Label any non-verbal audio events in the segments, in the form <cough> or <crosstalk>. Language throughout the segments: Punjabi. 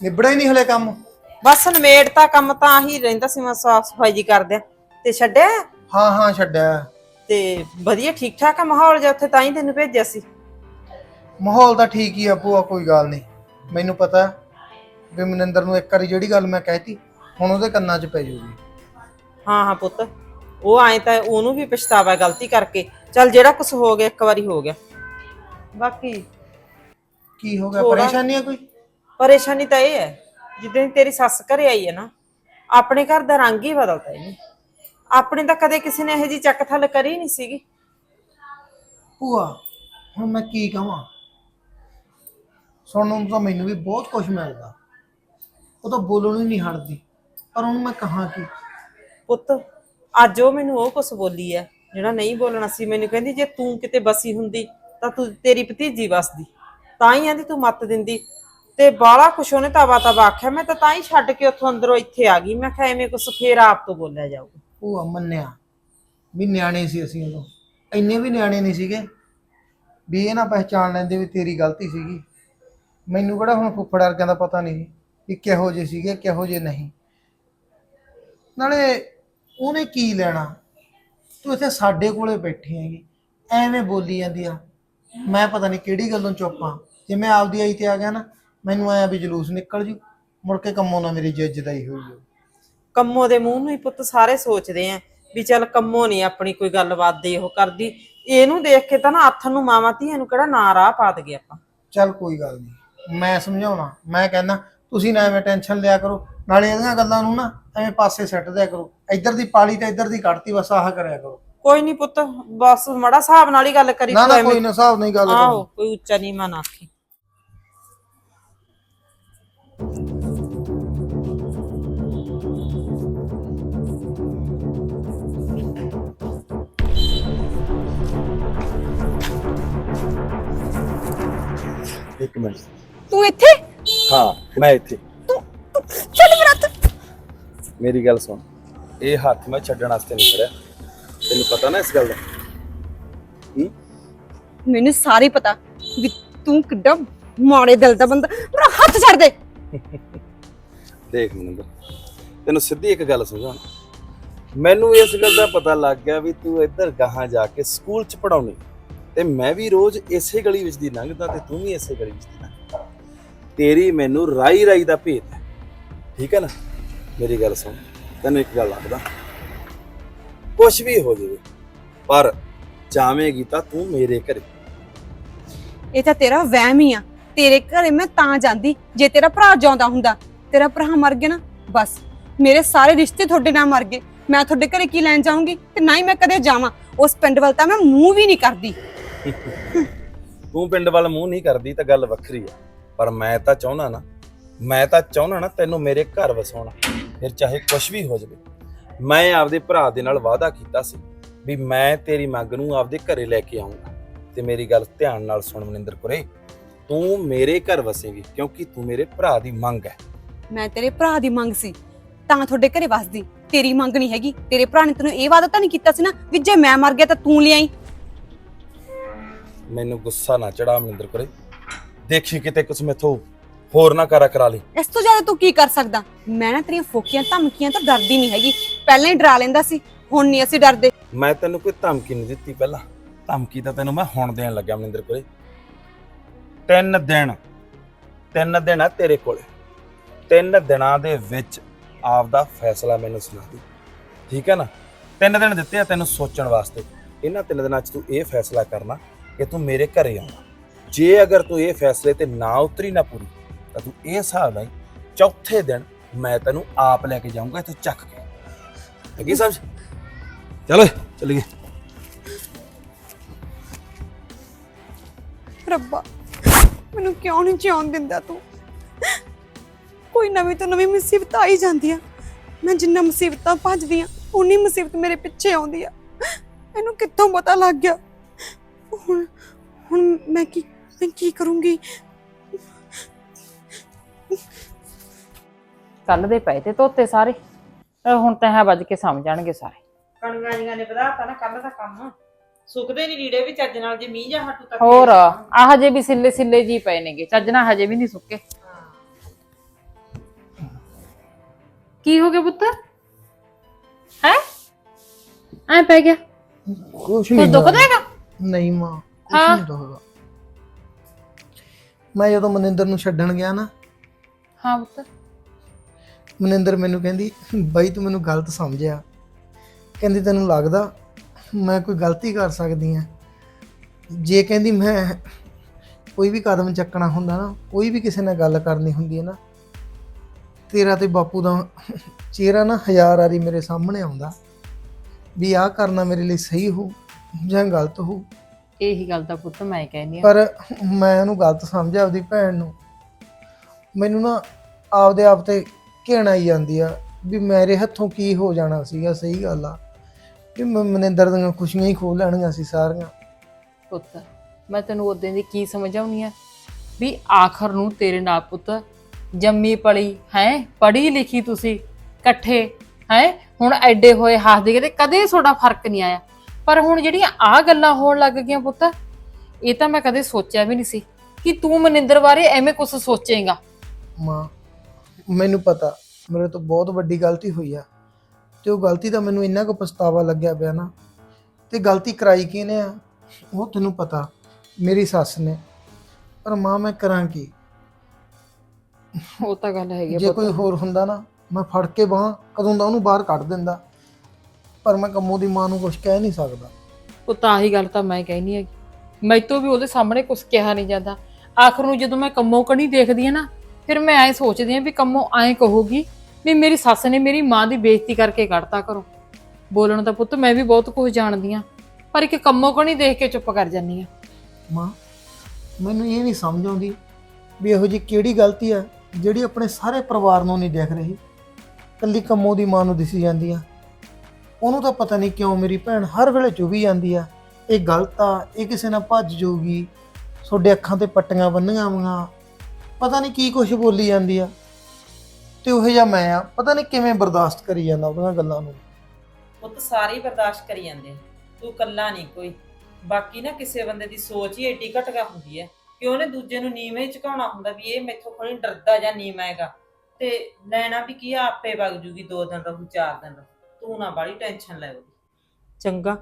ਨਿਬੜਾ ਹੀ ਨਹੀਂ ਹਲੇ ਕੰਮ। ਬਸ ਨਵੇੜਤਾ ਕੰਮ ਤਾਂ ਆਹੀ ਰਹਿੰਦਾ ਸੀ ਮੈਂ ਸਾਫ਼ ਸਫ਼ਾਈ ਜੀ ਕਰਦੇ ਤੇ ਛੱਡਿਆ? ਹਾਂ ਹਾਂ ਛੱਡਿਆ। ਤੇ ਵਧੀਆ ਠੀਕ ਠਾਕ ਆ ਮਾਹੌਲ ਜਿਹਾ ਉੱਥੇ ਤਾਂ ਹੀ ਤੈਨੂੰ ਭੇਜਿਆ ਸੀ? ਮਾਹੌਲ ਤਾਂ ਠੀਕ ਹੀ ਆ ਭੂਆ ਕੋਈ ਗੱਲ ਨਹੀਂ। ਮੈਨੂੰ ਪਤਾ ਵੀ ਮਨਿੰਦਰ ਨੂੰ ਇੱਕ ਵਾਰੀ ਜਿਹੜੀ ਗੱਲ ਮੈਂ ਕਹਿਤੀ ਹੁਣ ਉਹਦੇ ਕੰਨਾਂ 'ਚ ਪੈ ਜਾਊਗੀ ਹਾਂ ਹਾਂ ਪੁੱਤ। ਉਹ ਆਏ ਤਾਂ ਉਹਨੂੰ ਵੀ ਪਛਤਾਵਾ ਗਲਤੀ ਕਰਕੇ। ਚੱਲ ਜਿਹੜਾ ਕੁਝ ਹੋ ਗਿਆ ਇੱਕ ਵਾਰੀ ਹੋ ਗਿਆ। ਬਾਕੀ ਕੀ ਹੋ ਗਿਆ? ਥੋੜ੍ਹਾ- ਪਰੇਸ਼ਾਨੀ ਆ ਕੋਈ? ਪਰੇਸ਼ਾਨੀ ਤਾਂ ਇਹ ਹੈ ਜਿੱਦਾਂ ਤੇਰੀ ਸੱਸ ਘਰੇ ਆਈ ਹੈ ਨਾ ਆਪਣੇ ਘਰ ਦਾ ਰੰਗ ਹੀ ਬਦਲਤਾ ਇਹਨੇ। ਆਪਣੇ ਤਾਂ ਕਦੇ ਕਿਸੇ ਨੇ ਇਹੋ ਜੀ ਚੱਕ ਥੱਲ ਕਰੀ ਨਹੀਂ ਸੀਗੀ। ਭੂਆ ਹੁਣ ਮੈਂ ਕੀ ਕਹਾਂ? ਸੁਣਨ ਨੂੰ ਤਾਂ ਮੈਨੂੰ ਵੀ ਬਹੁਤ ਕੁਝ ਮਿਲਦਾ। ਉਹ ਤਾਂ ਬੋਲਣੋਂ ਹੀ ਨਹੀਂ ਹਟਦੀ। ਪਰ ਉਹਨੂੰ ਮੈਂ ਕਹਾਂ ਕੀ? ਪੁੱਤ ਅੱਜ ਉਹ ਮੈਨੂੰ ਉਹ ਕੁਛ ਬੋਲੀ ਹੈ ਜਿਹੜਾ ਨਹੀਂ ਬੋਲਣਾ ਸੀ। ਮੈਨੂੰ ਕਹਿੰਦੀ ਜੇ ਤੂੰ ਕਿਤੇ ਬਸੀ ਹੁੰਦੀ ਤਾਂ ਤੂੰ ਤੇਰੀ ਭਤੀਜੀ ਵਸਦੀ। ਤਾਂ ਹੀ ਆਂਦੀ ਤੂੰ ਮੱਤ ਦਿੰਦੀ। ਤੇ ਬਾਲਾ ਕੁਛ ਉਹਨੇ ਤਵਾ ਤਵਾ ਆਖਿਆ, ਮੈਂ ਤਾਂ ਤਾਂ ਹੀ ਛੱਡ ਕੇ ਉੱਥੋਂ ਅੰਦਰੋਂ ਇੱਥੇ ਆ ਗਈ। ਮੈਂ ਕਿਹਾ ਐਵੇਂ ਕੁਛ ਫੇਰ ਆਪ ਤੋਂ ਬੋਲਿਆ ਜਾਊਗਾ। ਭੂਆ ਮੰਨਿਆ, ਵੀ ਨਿਆਣੇ ਸੀ ਅਸੀਂ ਉਦੋਂ। ਇੰਨੇ ਵੀ ਨਿਆਣੇ ਨਹੀਂ ਸੀਗੇ, ਵੀ ਇਹ ਨਾ ਪਹਿਚਾਣ ਲੈਂਦੇ ਵੀ ਤੇਰੀ ਗਲਤੀ ਸੀਗੀ। ਮੈਨੂੰ ਕਿਹੜਾ ਹੁਣ ਫੁੱਫੜ ਵਰਗਿਆਂ ਦਾ ਪਤਾ ਨਹੀਂ ਵੀ ਕਿਹੋ ਜਿਹੇ ਸੀਗੇ, ਕਿਹੋ ਜਿਹੇ ਨਹੀਂ। ਨਾਲੇ ਉਹਨੇ ਕੀ ਲੈਣਾ? ਤੂੰ ਇੱਥੇ ਸਾਡੇ ਕੋਲੇ ਬੈਠੀ ਹੈਗੀ, ਐਵੇਂ ਬੋਲੀ ਜਾਂਦੀ ਆ। ਮੈਂ ਪਤਾ ਨਹੀਂ ਕਿਹੜੀ ਗੱਲੋਂ ਚੁੱਪ ਆ। ਜੇ ਮੈਂ ਆਪਦੀ ਆਈ ਤੇ ਆ ਗਿਆ ਨਾ ਮੈਨੂੰ ਆਇਆ ਵੀ ਜਲੂਸ ਨਿਕਲ ਜੂ ਮੁੜ ਕੇ ਕੰਮੋਂ ਨਾ ਮੇਰੀ ਇੱਜ਼ਤ ਹੀ ਹੋਈ ਕੰਮੋ ਦੇ ਮੂੰਹ ਨੂੰ ਹੀ ਪੁੱਤ ਸਾਰੇ ਸੋਚਦੇ ਆ ਵੀ ਚੱਲ ਕੰਮੋ ਨਹੀਂ ਆਪਣੀ ਕੋਈ ਗੱਲਬਾਤ ਦੇ ਉਹ ਕਰਦੀ। ਇਹਨੂੰ ਦੇਖ ਕੇ ਤਾਂ ਨਾ ਹੱਥ ਨੂੰ ਮਾਵਾਂ ਧੀਆਂ ਨੂੰ ਕਿਹੜਾ ਨਾ ਰਾਹ ਪਾ ਦਗੇ ਆਪਾਂ। ਚੱਲ ਕੋਈ ਗੱਲ ਨਹੀਂ ਮੈਂ ਸਮਝਾਉਣਾ ਮੈਂ ਕਹਿੰਦਾ ਤੁਸੀਂ ਨਾ ਐਵੇਂ ਟੈਨਸ਼ਨ ਲਿਆ ਕਰੋ ਨਾਲੇ ਇਹਦੀਆਂ ਗੱਲਾਂ ਨੂੰ ਨਾ ਐਵੇਂ ਪਾਸੇ ਸੱਟ ਦਿਆ ਕਰੋ ਇੱਧਰ ਦੀ ਪਾਲੀ ਤੇ ਇੱਧਰ ਦੀ ਕੱਢਤੀ ਬਸ ਆਹ ਕਰਿਆ ਕਰੋ। ਕੋਈ ਨਹੀਂ ਪੁੱਤ ਬਸ ਮੜਾ ਹਿਸਾਬ ਨਾਲ ਹੀ ਗੱਲ ਕਰੀ ਨਾ ਕੋਈ ਨਾ ਹਿਸਾਬ ਨਹੀਂ ਗੱਲ ਆਹੋ ਕੋਈ ਉੱਚਾ ਨਹੀਂ ਮਨ ਆਖੀ। ਇੱਕ ਮਿੰਟ ਤੂੰ ਇੱਥੇ? ਹਾਂ ਮੈਂ ਇੱਥੇ। ਚੱਲ ਮੇਰਾ ਹੱਥ। ਮੇਰੀ ਗੱਲ ਸੁਣ। ਇਹ ਹੱਥ ਮੈਂ ਛੱਡਣ ਵਾਸਤੇ ਨਹੀਂ ਫੜਿਆ। ਤੈਨੂੰ ਪਤਾ ਨਾ ਇਸ ਗੱਲ ਦਾ? ਹੂੰ? ਮੈਨੂੰ ਸਾਰੇ ਪਤਾ ਵੀ ਤੂੰ ਕਿੱਡਾ ਮਾੜੇ ਦਿਲ ਦਾ ਬੰਦਾ। ਮੇਰਾ ਹੱਥ ਛੱਡ ਦੇ। ਦੇਖ ਮਨਿੰਦਰ ਤੈਨੂੰ ਸਿੱਧੀ ਇੱਕ ਗੱਲ ਸਮਝਾਉਣਾ। ਮੈਨੂੰ ਇਸ ਗੱਲ ਦਾ ਪਤਾ ਲੱਗ ਗਿਆ ਵੀ ਤੂੰ ਇੱਧਰ ਗਾਹਾਂ ਜਾ ਕੇ ਸਕੂਲ ਚ ਪੜਾਉਣੀ ਤੇ ਮੈਂ ਵੀ ਰੋਜ਼ ਇਸੇ ਗਲੀ ਵਿੱਚ ਦੀ ਲੰਘਦਾ ਤੇ ਤੂੰ ਵੀ ਇਸੇ ਗਲੀ ਵਿੱਚ ਦੀ ਲੰਘਦਾ। ਤੇਰੀ ਮੈਨੂੰ ਰਾਈ ਰਾਈ ਦਾ ਭੇਤ ਹੈ। ਠੀਕ ਹੈ ਨਾ? ਮੇਰੀ ਗੱਲ ਸੁਣ। ਤੈਨੂੰ ਇੱਕ ਗੱਲ ਆਖਦਾ। ਕੁਛ ਵੀ ਹੋ ਜਾਵੇ, ਪਰ ਜਾਵੇਂਗੀ ਤਾਂ ਤੂੰ ਮੇਰੇ ਘਰੇ। ਇਹ ਤਾਂ ਤੇਰਾ ਵਹਿਮ ਹੀ ਆ। ਤੇਰੇ ਘਰੇ ਮੈਂ ਤਾਂ ਜਾਂਦੀ, ਜੇ ਤੇਰਾ ਭਰਾ ਜਾਂਦਾ ਹੁੰਦਾ। ਤੇਰਾ ਭਰਾ ਮਰ ਗਿਆ ਨਾ, ਬਸ। ਮੇਰੇ ਸਾਰੇ ਰਿਸ਼ਤੇ ਤੁਹਾਡੇ ਨਾਲ ਮਰ ਗਏ। ਮੈਂ ਤੁਹਾਡੇ ਘਰੇ ਕੀ ਲੈਣ ਜਾਊਂਗੀ? ਤੇ ਨਾ ਹੀ ਮੈਂ ਕਦੇ ਜਾਵਾਂ। ਉਸ ਪਿੰਡ ਵੱਲ ਤਾਂ ਮੈਂ ਮੂੰਹ ਵੀ ਨਹੀਂ ਕਰਦੀ। ਤੂੰ ਪਿੰਡ ਵੱਲ ਮੂੰਹ ਨਹੀਂ ਕਰਦੀ ਤਾਂ ਗੱਲ ਵੱਖਰੀ ਆ। ਪਰ ਮੈਂ ਤਾਂ ਚਾਹੁੰਦਾ ਨਾ, ਮੈਂ ਤਾਂ ਚਾਹੁੰਦਾ ਨਾ ਤੈਨੂੰ ਮੇਰੇ ਘਰ ਵਸਾਉਣਾ। ਫਿਰ ਚਾਹੇ ਕੁਝ ਵੀ ਹੋ ਜਾਵੇ। ਮੈਂ ਆਪਦੇ ਭਰਾ ਦੇ ਨਾਲ ਵਾਅਦਾ ਕੀਤਾ ਸੀ ਵੀ ਮੈਂ ਤੇਰੀ ਮੰਗ ਨੂੰ ਆਪਦੇ ਘਰੇ ਲੈ ਕੇ ਆਉਂਗਾ ਤੇ ਮੇਰੀ ਗੱਲ ਧਿਆਨ ਨਾਲ ਸੁਣ ਮਨਿੰਦਰ ਕੁਰੇ, ਤੂੰ ਮੇਰੇ ਘਰ ਵਸੇਗੀ ਕਿਉਂਕਿ ਤੂੰ ਮੇਰੇ ਭਰਾ ਦੀ ਮੰਗ ਹੈ। ਮੈਂ ਤੇਰੇ ਭਰਾ ਦੀ ਮੰਗ ਸੀ, ਤਾਂ ਤੁਹਾਡੇ ਘਰੇ ਵਸਦੀ। ਤੇਰੀ ਮੰਗ ਨਹੀਂ ਹੈਗੀ। ਤੇਰੇ ਭਰਾ ਨੇ ਤੈਨੂੰ ਇਹ ਵਾਅਦਾ ਤਾਂ ਨਹੀਂ ਕੀਤਾ ਸੀ ਨਾ ਵੀ ਜੇ ਮੈਂ ਮਰ ਗਿਆ ਤਾਂ ਤੂੰ ਲਿਆਈ ਮੈਨੂੰ ਗੁੱਸਾ ਨਾ ਚੜਾ ਮਨਿੰਦਰ ਕੁਰੇ ਦੇਖੀ ਕਿਤੇ ਕੁਛ ਮੈਥੋਂ ਹੋਰ ਨਾ ਕਰਾ ਕਰਾ ਲਈ। ਇਸ ਤੋਂ ਜ਼ਿਆਦਾ ਤੂੰ ਕੀ ਕਰ ਸਕਦਾ? ਮੈਂ ਨਾ ਤੇਰੀਆਂ ਫੋਕੀਆਂ ਧਮਕੀਆਂ ਤੋਂ ਡਰਦੀ ਨਹੀਂ ਹੈਗੀ। ਪਹਿਲਾਂ ਹੀ ਡਰਾ ਲੈਂਦਾ ਸੀ ਹੁਣ ਨਹੀਂ ਅਸੀਂ ਡਰਦੇ। ਮੈਂ ਤੈਨੂੰ ਕੋਈ ਧਮਕੀ ਨਹੀਂ ਦਿੱਤੀ ਪਹਿਲਾਂ। ਧਮਕੀ ਤਾਂ ਤੈਨੂੰ ਮੈਂ ਹੁਣ ਦੇਣ ਲੱਗਾ ਮਨਿੰਦਰ ਕੋਲੇ। ਤਿੰਨ ਦਿਨ ਤਿੰਨ ਦਿਨ ਆ ਤੇਰੇ ਕੋਲੇ। ਤਿੰਨ ਦਿਨਾਂ ਦੇ ਵਿੱਚ ਆਪਦਾ ਫੈਸਲਾ ਮੈਨੂੰ ਸੁਣਾ ਦੇ। ਠੀਕ ਹੈ ਨਾ? ਤਿੰਨ ਦਿਨ ਦਿੱਤੇ ਆ ਤੈਨੂੰ ਸੋਚਣ ਵਾਸਤੇ। ਇਹਨਾਂ ਤਿੰਨ ਦਿਨਾਂ 'ਚ ਤੂੰ ਇਹ ਫੈਸਲਾ ਕਰਨਾ। ਕਿ ਤੂੰ ਮੇਰੇ ਘਰੇ ਆਉਣਾ। ਜੇ ਅਗਰ ਤੂੰ ਇਹ ਫੈਸਲੇ ਤੇ ਨਾ ਉਤਰੀ ਨਾ ਪੂਰੀ, ਤਾਂ ਤੂੰ ਇਹ ਹਿਸਾਬ ਨਾਲ ਚੌਥੇ ਦਿਨ ਮੈਂ ਤੈਨੂੰ ਆਪ ਲੈ ਕੇ ਜਾਊਂਗਾ, ਇੱਥੋਂ ਚੱਕ ਕੇ। ਲੱਗੀ ਸਮਝ? ਚਲੋ ਚਲੀਏ। ਰੱਬਾ, ਮੈਨੂੰ ਕਿਉਂ ਨਹੀਂ ਜਿਉਣ ਦਿੰਦਾ ਤੂੰ? ਕੋਈ ਨਵੀਂ ਤੋਂ ਨਵੀਂ ਮੁਸੀਬਤ ਆਈ ਹੀ ਜਾਂਦੀ ਆ ਮੈਂ ਜਿੰਨਾ ਮੁਸੀਬਤਾਂ ਭੱਜਦੀ ਆ ਉਨੀ ਮੁਸੀਬਤ ਮੇਰੇ ਪਿੱਛੇ ਆਉਂਦੀ ਆ। ਇਹਨੂੰ ਕਿੱਥੋਂ ਪਤਾ ਲੱਗ ਗਿਆ? ਹੁਣ ਹੁਣ ਮੈਂ ਕੀ ਮੈਂ ਕੀ ਕਰੂੰਗੀ? ਕੱਲ ਦੇ ਪਏ ਤੇ ਧੋਤੇ ਸਾਰੇ। ਅਹ ਹੁਣ ਤਾਂ ਹੈ ਵੱਜ ਕੇ ਸਮ ਜਾਣਗੇ ਸਾਰੇ। ਕਣੀਆਂ ਜੀਆਂ ਨੇ ਵਧਾਤਾ ਨਾ ਕੱਲ ਦਾ ਕੰਮ। ਸੁੱਕਦੇ ਨਹੀਂ ਲੀੜੇ ਵੀ ਚੱਜ ਨਾਲ ਜੇ ਮੀਂਹ ਜਾਂ ਹਟੂ ਤਾਂ ਹੋਰ ਆ ਹਜੇ ਵੀ ਸਿੱਲੇ ਸਿੱਲੇ ਜੀ ਪਏ ਨੇਗੇ। ਚੱਜ ਨਾਲ ਹਜੇ ਵੀ ਨਹੀਂ ਸੁੱਕੇ। ਕੀ ਹੋ ਗਿਆ ਪੁੱਤ? ਹੈ? ਐ ਪੈ ਗਿਆ। ਕੁਛ ਕੁਝ ਨਹੀਂ ਦੁਖਦਾ ਹੈਗਾ? ਨਹੀਂ ਮਾਂ। ਹਾਂ। ਨਹੀਂ ਦੁਖਦਾ ਮੈਂ ਜਦੋਂ ਮਨਿੰਦਰ ਨੂੰ ਛੱਡਣ ਗਿਆ ਨਾ ਹਾਂ ਪੁੱਤ। ਮਨਿੰਦਰ ਮੈਨੂੰ ਕਹਿੰਦੀ ਬਾਈ ਤੂੰ ਮੈਨੂੰ ਗਲਤ ਸਮਝਿਆ। ਕਹਿੰਦੀ ਤੈਨੂੰ ਲੱਗਦਾ ਮੈਂ ਕੋਈ ਗਲਤੀ ਕਰ ਸਕਦੀ ਆ ਜੇ ਕਹਿੰਦੀ ਮੈਂ ਕੋਈ ਵੀ ਕਦਮ ਚੱਕਣਾ ਹੁੰਦਾ ਨਾ ਕੋਈ ਵੀ ਕਿਸੇ ਨਾਲ ਗੱਲ ਕਰਨੀ ਹੁੰਦੀ ਹੈ ਨਾ ਤੇਰਾ ਤੇ ਬਾਪੂ ਦਾ ਚਿਹਰਾ ਨਾ ਹਜ਼ਾਰ ਵਾਰੀ ਮੇਰੇ ਸਾਹਮਣੇ ਆਉਂਦਾ ਵੀ ਆਹ ਕਰਨਾ ਮੇਰੇ ਲਈ ਸਹੀ ਹੋ ਜਾਂ ਗਲਤ ਹੋ ਇਹੀ ਗੱਲ ਤਾਂ ਪੁੱਤ ਮੈਂ ਕਹਿੰਦੀ ਆ ਪਰ ਮੈਂ ਉਹਨੂੰ ਗਲਤ ਸਮਝਿਆ ਆਪਦੀ ਭੈਣ ਨੂੰ। ਮੈਨੂੰ ਨਾ ਆਪਦੇ ਆਪ ਤੇ ਘਿਣ ਆਈ ਜਾਂਦੀ ਆ ਵੀ ਮੇਰੇ ਹੱਥੋਂ ਕੀ ਹੋ ਜਾਣਾ ਸੀਗਾ ਸਹੀ ਗੱਲ ਆ। ਮ- ਮਨਿੰਦਰ ਦੀਆਂ ਖੁਸ਼ੀਆਂ ਹੀ ਖੋ ਲੈਣੀਆਂ ਸੀ ਸਾਰੀਆਂ। ਪੁੱਤ ਮੈਂ ਤੈਨੂੰ ਉਦੋਂ ਦੀ ਕੀ ਸਮਝਾਉਣੀ ਆ? ਵੀ ਆਖਰ ਨੂੰ ਤੇਰੇ ਨਾਲ ਪੁੱਤ ਜੰਮੀ ਪਲੀ ਹੈ? ਪੜ੍ਹੀ ਲਿਖੀ ਤੁਸੀਂ ਇਕੱਠੇ ਹੈ? ਹੁਣ ਐਡੇ ਹੋਏ ਹੱਸਦੇ ਕਿਤੇ ਕਦੇ ਤੁਹਾਡਾ ਫ਼ਰਕ ਨਹੀਂ ਆਇਆ। ਪਰ ਹੁਣ ਜਿਹੜੀਆਂ ਆ ਗੱਲਾਂ ਹੋਣ ਲੱਗ ਗਈਆਂ ਪੁੱਤ ਇਹ ਤਾਂ ਮੈਂ ਕਦੇ ਸੋਚਿਆ ਵੀ ਨਹੀਂ ਸੀ ਕਿ ਤੂੰ ਮਨਿੰਦਰ ਬਾਰੇ ਐਵੇਂ ਕੁਝ ਸੋਚੇਂਗਾ। ਮਾਂ ਮੈਨੂੰ ਪਤਾ ਮੇਰੇ ਤੋਂ ਬਹੁਤ ਵੱਡੀ ਗਲਤੀ ਹੋਈ ਆ। ਤੇ ਉਹ ਗਲਤੀ ਦਾ ਮੈਨੂੰ ਇੰਨਾ ਕੁ ਪਛਤਾਵਾ ਲੱਗਿਆ ਪਿਆ ਨਾ। ਤੇ ਗਲਤੀ ਕਰਾਈ ਕਿਹਨੇ ਆ ਉਹ ਤੈਨੂੰ ਪਤਾ ਮੇਰੀ ਸੱਸ ਨੇ। ਪਰ ਮਾਂ ਮੈਂ ਕਰਾਂ ਕੀ? ਉਹ ਤਾਂ ਗੱਲ ਹੈਗੀ ਆ ਜੇ ਪੁੱਤ। ਕੋਈ ਹੋਰ ਹੁੰਦਾ ਨਾ ਮੈਂ ਫੜ ਕੇ ਬਾਹ ਕਦੋਂ ਦਾ ਉਹਨੂੰ ਬਾਹਰ ਕੱਢ ਦਿੰਦਾ। ਪਰ ਮੈਂ ਕੰਮੋਂ ਦੀ ਮਾਂ ਨੂੰ ਕੁਝ ਕਹਿ ਨਹੀਂ ਸਕਦਾ। ਉਹ ਤਾਂ ਆਹੀ ਗੱਲ ਤਾਂ ਮੈਂ ਕਹਿਨੀ ਹੈ ਮੈਤੋਂ ਵੀ ਉਹਦੇ ਸਾਹਮਣੇ ਕੁਝ ਕਿਹਾ ਨਹੀਂ ਜਾਂਦਾ। ਆਖਰ ਨੂੰ ਜਦੋਂ ਮੈਂ ਕੰਮੋਂ ਕਣੀ ਦੇਖਦੀ ਆ ਨਾ ਫਿਰ ਮੈਂ ਐ ਸੋਚਦੀ ਆ ਵੀ ਕੰਮੋਂ ਐਂ ਕਹੂਗੀ ਵੀ ਮੇਰੀ ਸੱਸ ਨੇ ਮੇਰੀ ਮਾਂ ਦੀ ਬੇਇੱਜ਼ਤੀ ਕਰਕੇ ਕੱਢਤਾ ਕਰੋ ਬੋਲਣ ਦਾ ਪੁੱਤ ਮੈਂ ਵੀ ਬਹੁਤ ਕੁਝ ਜਾਣਦੀ ਆ ਪਰ ਇੱਕ ਕੰਮੋਂ ਕਣੀ ਦੇਖ ਕੇ ਚੁੱਪ ਕਰ ਜਾਂਦੀ ਆ। ਮਾਂ ਮੈਨੂੰ ਇਹ ਨਹੀਂ ਸਮਝ ਆਉਂਦੀ ਵੀ ਇਹੋ ਜੀ ਕਿਹੜੀ ਗਲਤੀ ਆ ਜਿਹੜੀ ਆਪਣੇ ਸਾਰੇ ਪਰਿਵਾਰ ਨੂੰ ਨਹੀਂ ਦੇਖ ਰਹੀ। ਕੱਲੀ ਕੰਮੋਂ ਦੀ ਮਾਂ ਨੂੰ ਦਿਸੀ ਜਾਂਦੀ ਆ। ਉਹਨੂੰ ਤਾਂ ਪਤਾ ਨਹੀਂ ਕਿਉਂ ਮੇਰੀ ਭੈਣ ਹਰ ਵੇਲੇ ਚੁਭੀ ਜਾਂਦੀ ਆ। ਇਹ ਗਲਤ ਆ, ਇਹ ਕਿਸੇ ਨਾਲ ਭੱਜ ਜਾਊਗੀ। ਤੁਹਾਡੇ ਅੱਖਾਂ ਤੇ ਪੱਟੀਆਂ ਬੰਨੀਆਂ ਹੋਈਆਂ। ਪਤਾ ਨਹੀਂ ਕੀ ਕੁਝ ਬੋਲੀ ਜਾਂਦੀ ਆ। ਤੇ ਉਹ ਜਿਹਾ ਮੈਂ ਆ, ਪਤਾ ਨਹੀਂ ਕਿਵੇਂ ਬਰਦਾਸ਼ਤ ਕਰੀ ਜਾਂਦਾ ਉਹਨਾਂ ਗੱਲਾਂ ਨੂੰ। ਪੁੱਤ ਸਾਰੇ ਹੀ ਬਰਦਾਸ਼ਤ ਕਰੀ ਜਾਂਦੇ ਆ। ਤੂੰ ਕੱਲਾ ਨਹੀਂ ਕੋਈ। ਬਾਕੀ ਨਾ ਕਿਸੇ ਬੰਦੇ ਦੀ ਸੋਚ ਹੀ ਏਡੀ ਘਟਗਾ ਹੁੰਦੀ ਹੈ ਕਿ ਉਹਨੇ ਦੂਜੇ ਨੂੰ ਨੀਵੇਂ ਹੀ ਝੁਕਾਉਣਾ ਹੁੰਦਾ ਵੀ ਇਹ ਮੈਥੋਂ ਕੋਈ ਡਰਦਾ ਜਾਂ ਨੀਵਾਂ ਹੈਗਾ। ਤੇ ਲੈਣਾ ਵੀ ਕੀ ਆ, ਆਪੇ ਵਗ ਜੂਗੀ, ਦੋ ਦਿਨ ਰਹੂ, ਚਾਰ ਦਿਨ ਰਹੂ। ਤੂੰ ਨਾ ਬਾੜੀ ਟੈਨਸ਼ਨ ਲੈ ਉਹਦੀ। ਚੰਗਾ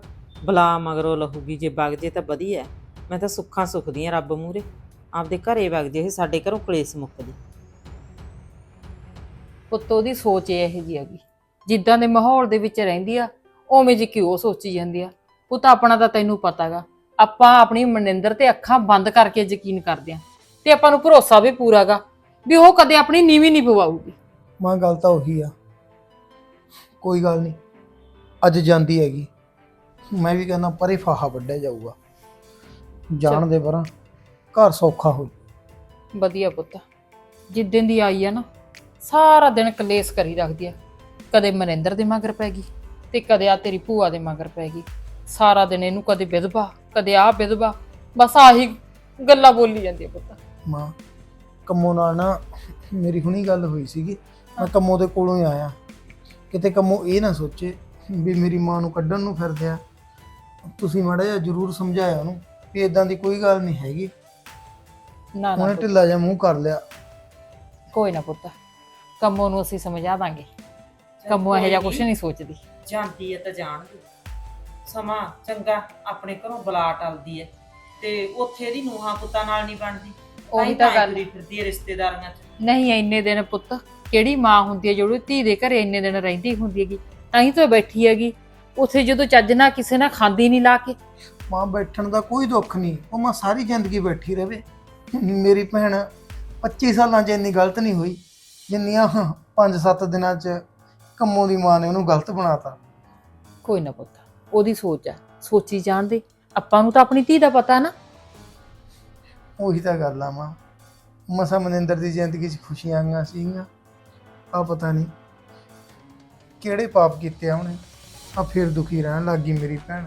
ਬਲਾ ਮਗਰੋਂ ਲਹੂਗੀ ਜੇ ਵਗ ਜੇ ਤਾਂ ਵਧੀਆ ਮੈਂ ਤਾਂ ਸੁੱਖਾਂ ਸੁਖਦੀ ਆ ਰੱਬ ਮੂਰੇ ਆਪਦੇ ਘਰੇ ਵਗ ਜੇ ਇਹ ਸਾਡੇ ਘਰੋਂ ਕਲੇਸ਼ ਮੁੱਕ ਜੇ ਪੁੱਤ ਉਹਦੀ ਸੋਚ ਇਹ ਜੀ ਹੈਗੀ। ਜਿੱਦਾਂ ਦੇ ਮਾਹੌਲ ਦੇ ਵਿੱਚ ਰਹਿੰਦੀ ਆ ਉਵੇਂ ਜੀ ਕਿਉਂ ਸੋਚੀ ਜਾਂਦੀ ਆ? ਪੁੱਤ ਆਪਣਾ ਤਾਂ ਤੈਨੂੰ ਪਤਾਗਾ ਆਪਾਂ ਆਪਣੀ ਮਨਿੰਦਰ ਤੇ ਅੱਖਾਂ ਬੰਦ ਕਰਕੇ ਯਕੀਨ ਕਰਦੇ ਆ। ਤੇ ਆਪਾਂ ਨੂੰ ਭਰੋਸਾ ਵੀ ਪੂਰਾਗਾ ਵੀ ਉਹ ਕਦੇ ਆਪਣੀ ਨੀਵੀਂ ਨਹੀਂ ਪਵਾਉਗੀ ਮਾਂ ਗੱਲ ਤਾਂ ਉਹੀ ਆ। ਕੋਈ ਗੱਲ ਨਹੀਂ। ਅੱਜ ਜਾਂਦੀ ਹੈਗੀ। ਮੈਂ ਵੀ ਕਹਿੰਦਾ ਪਰੇ ਫਾਹਾ ਵੱਢਿਆ ਜਾਊਗਾ। ਜਾਣ ਦੇ ਪਰਾਂ ਘਰ ਸੌਖਾ ਹੋ ਵਧੀਆ ਪੁੱਤ। ਜਿੱਦਣ ਦੀ ਆਈ ਆ ਨਾ ਸਾਰਾ ਦਿਨ ਕਲੇਸ਼ ਕਰੀ ਰੱਖਦੀ ਆ। ਕਦੇ ਮਨਿੰਦਰ ਦੇ ਮਗਰ ਪੈ ਗਈ ਤੇ ਕਦੇ ਆ ਤੇਰੀ ਭੂਆ ਦੇ ਮਗਰ ਪੈ ਗਈ। ਸਾਰਾ ਦਿਨ ਇਹਨੂੰ ਕਦੇ ਵਿਧਵਾ ਕਦੇ ਆ ਵਿਧਵਾ ਬਸ ਆਹੀ ਗੱਲਾਂ ਬੋਲੀ ਜਾਂਦੀ ਆ ਪੁੱਤ। ਮਾਂ ਕੰਮੋ ਨਾਲ ਨਾ ਮੇਰੀ ਹੁਣੀ ਗੱਲ ਹੋਈ ਸੀਗੀ। ਮੈਂ ਕੰਮੋ ਦੇ ਕੋਲੋਂ ਹੀ ਆਇਆ। ਕਿਤੇ ਕੰਮੋ ਇਹ ਨਾ ਸੋਚੇ ਵੀ ਮੇਰੀ ਮਾਂ ਨੂੰ ਕੱਢਣ ਨੂੰ ਫਿਰਦੇ ਆ। ਤੁਸੀਂ ਮਾੜਾ ਜਿਹਾ ਜ਼ਰੂਰ ਸਮਝਾਇਆ ਉਹਨੂੰ ਵੀ ਇਦਾਂ ਦੀ ਕੋਈ ਗੱਲ ਨਹੀਂ ਹੈਗੀ। ਨਾ ਨਾ ਉਹਨੇ ਪੁੱਤ, ਢਿੱਲਾ ਜਿਹਾ ਮੂੰਹ ਕਰ ਲਿਆ। ਕੋਈ ਨਾ ਪੁੱਤ। ਕੰਮੋਂ ਨੂੰ ਅਸੀਂ ਸਮਝਾ ਦਾਂਗੇ। ਕੰਮੋਂ ਇਹੋ ਜਿਹਾ ਕੁਝ ਨਹੀਂ ਸੋਚਦੀ। ਜਾਂਦੀ ਹੈ ਤਾਂ ਜਾਣਦੀ ਸਮਾਂ ਚੰਗਾ ਆਪਣੇ ਘਰੋਂ ਬਲਾ ਟਲਦੀ ਹੈ ਤੇ ਉੱਥੇ ਇਹਦੀ ਨੂੰਹਾਂ ਪੁੱਤਾਂ ਨਾਲ ਨਹੀਂ ਬਣਦੀ। ਉਹੀ ਤਾਂ ਗੱਲ। ਫਿਰਦੀ ਹੈ ਰਿਸ਼ਤੇਦਾਰੀਆਂ 'ਚ। ਨਹੀਂ ਇੰਨੇ ਦਿਨ ਪੁੱਤ ਕਿਹੜੀ ਮਾਂ ਹੁੰਦੀ ਹੈ ਜਿਹੜੀ ਧੀ ਦੇ ਘਰੇ ਇੰਨੇ ਦਿਨ ਰਹਿੰਦੀ ਹੁੰਦੀ ਹੈਗੀ ਤਾਂ ਹੀ ਤਾਂ ਬੈਠੀ ਹੈਗੀ। ਉੱਥੇ ਜਦੋਂ ਚੱਜ ਨਾਲ ਕਿਸੇ ਨਾਲ ਖਾਂਦੀ ਨਹੀਂ ਲਾ ਕੇ। ਮਾਂ ਬੈਠਣ ਦਾ ਕੋਈ ਦੁੱਖ ਨਹੀਂ ਉਹ ਮਾਂ ਸਾਰੀ ਜ਼ਿੰਦਗੀ ਬੈਠੀ ਰਵੇ। ਮੇਰੀ ਭੈਣ 25 ਸਾਲਾਂ 'ਚ ਇੰਨੀ ਗਲਤ ਨਹੀਂ ਹੋਈ ਜਿੰਨੀਆਂ 5-7 ਦਿਨਾਂ 'ਚ ਕੰਮੋਂ ਦੀ ਮਾਂ ਨੇ ਉਹਨੂੰ ਗਲਤ ਬਣਾਤਾ। ਕੋਈ ਨਾ ਪੁੱਤ ਉਹਦੀ ਸੋਚ ਆ ਸੋਚੀ ਜਾਣ ਦੇ। ਆਪਾਂ ਨੂੰ ਤਾਂ ਆਪਣੀ ਧੀ ਦਾ ਪਤਾ ਨਾ। ਉਹੀ ਤਾਂ ਗੱਲ ਆ ਮਾਂ। ਮਸਾ ਮਨਿੰਦਰ ਦੀ ਜ਼ਿੰਦਗੀ 'ਚ ਖੁਸ਼ੀਆਂ ਆਈਆਂ ਸੀਗੀਆਂ। ਆ ਪਤਾ ਨਹੀਂ ਕਿਹੜੇ ਪਾਪ ਕੀਤੇ ਆ ਉਹਨੇ। ਆ ਫਿਰ ਦੁਖੀ ਰਹਿਣ ਲੱਗ ਗਈ ਮੇਰੀ ਭੈਣ।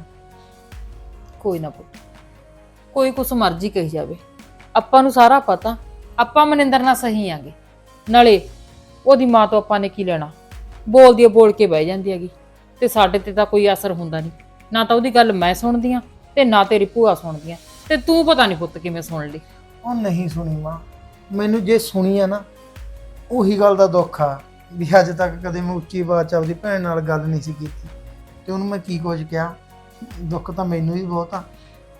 ਕੋਈ ਨਾ ਪੁੱਤ ਕੋਈ ਕੁਛ ਮਰਜ਼ੀ ਕਹੀ ਜਾਵੇ। ਆਪਾਂ ਨੂੰ ਸਾਰਾ ਪਤਾ ਆਪਾਂ ਮਨਿੰਦਰ ਨਾਲ ਸਹੀ ਆਂਗੇ। ਨਾਲੇ ਉਹਦੀ ਮਾਂ ਤੋਂ ਆਪਾਂ ਨੇ ਕੀ ਲੈਣਾ? ਬੋਲਦੀ ਆ ਬੋਲ ਕੇ ਬਹਿ ਜਾਂਦੀ ਹੈਗੀ। ਤੇ ਸਾਡੇ ਤੇ ਤਾਂ ਕੋਈ ਅਸਰ ਹੁੰਦਾ ਨਹੀਂ। ਨਾ ਤਾਂ ਉਹਦੀ ਗੱਲ ਮੈਂ ਸੁਣਦੀ ਆ ਤੇ ਨਾ ਤੇਰੀ ਭੂਆ ਸੁਣਦੀ ਆ ਤੇ ਤੂੰ ਪਤਾ ਨਹੀਂ ਪੁੱਤ ਕਿਵੇਂ ਸੁਣ ਲਈ। ਉਹ ਨਹੀਂ ਸੁਣੀ ਮਾਂ। ਮੈਨੂੰ ਜੇ ਸੁਣੀ ਆ ਨਾ ਉਹੀ ਗੱਲ ਦਾ ਦੁੱਖ ਆ ਵੀ ਅੱਜ ਤੱਕ ਕਦੇ ਮੈਂ ਉੱਚੀ ਆਵਾਜ਼ 'ਚ ਆਪਦੀ ਭੈਣ ਨਾਲ ਗੱਲ ਨਹੀਂ ਸੀ ਕੀਤੀ। ਤੇ ਉਹਨੂੰ ਮੈਂ ਕੀ ਕੁਝ ਕਿਹਾ? ਦੁੱਖ ਤਾਂ ਮੈਨੂੰ ਵੀ ਬਹੁਤ ਆ।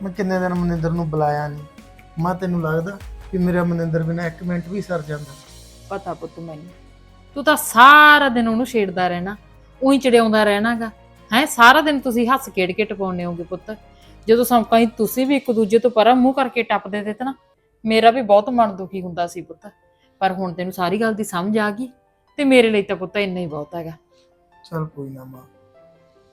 ਮੈਂ ਕਿੰਨੇ ਦਿਨ ਮਨਿੰਦਰ ਨੂੰ ਬੁਲਾਇਆ ਨਹੀਂ ਮੈਂ, ਤੈਨੂੰ ਲੱਗਦਾ ਕਿ ਮੇਰਾ ਮਨਿੰਦਰ ਬਿਨਾਂ ਇੱਕ ਮਿੰਟ ਵੀ ਸਰ ਜਾਂਦਾ? ਪਤਾ ਪੁੱਤ ਮੈਨੂੰ। ਤੂੰ ਤਾਂ ਸਾਰਾ ਦਿਨ ਉਹਨੂੰ ਛੇੜਦਾ ਰਹਿਣਾ, ਉਹੀ ਚੜਿਆਉਂਦਾ ਰਹਿਣਾਗਾ। ਹੈ, ਸਾਰਾ ਦਿਨ ਤੁਸੀਂ ਹੱਸ ਖੇਡ ਕੇ ਟਪਾਉਂਦੇ ਹੋਗੇ ਪੁੱਤ। ਜਦੋਂ ਸੌਂਕਾਂ ਹੀ ਤੁਸੀਂ ਵੀ ਇੱਕ ਦੂਜੇ ਤੋਂ ਪਰਾਂ ਮੂੰਹ ਕਰਕੇ ਟੱਪਦੇ ਤੇ ਨਾ ਮੇਰਾ ਵੀ ਬਹੁਤ ਮਨ ਦੁਖੀ ਹੁੰਦਾ ਸੀ ਪੁੱਤ। ਪਰ ਹੁਣ ਤੈਨੂੰ ਸਾਰੀ ਗੱਲ ਦੀ ਸਮਝ ਆ ਗਈ ਤੇ ਮੇਰੇ ਲਈ ਤਾਂ ਪੁੱਤ ਇੰਨਾ ਹੀ ਬਹੁਤ ਹੈਗਾ। ਚਲ ਕੋਈ ਨਾ ਮਾਂ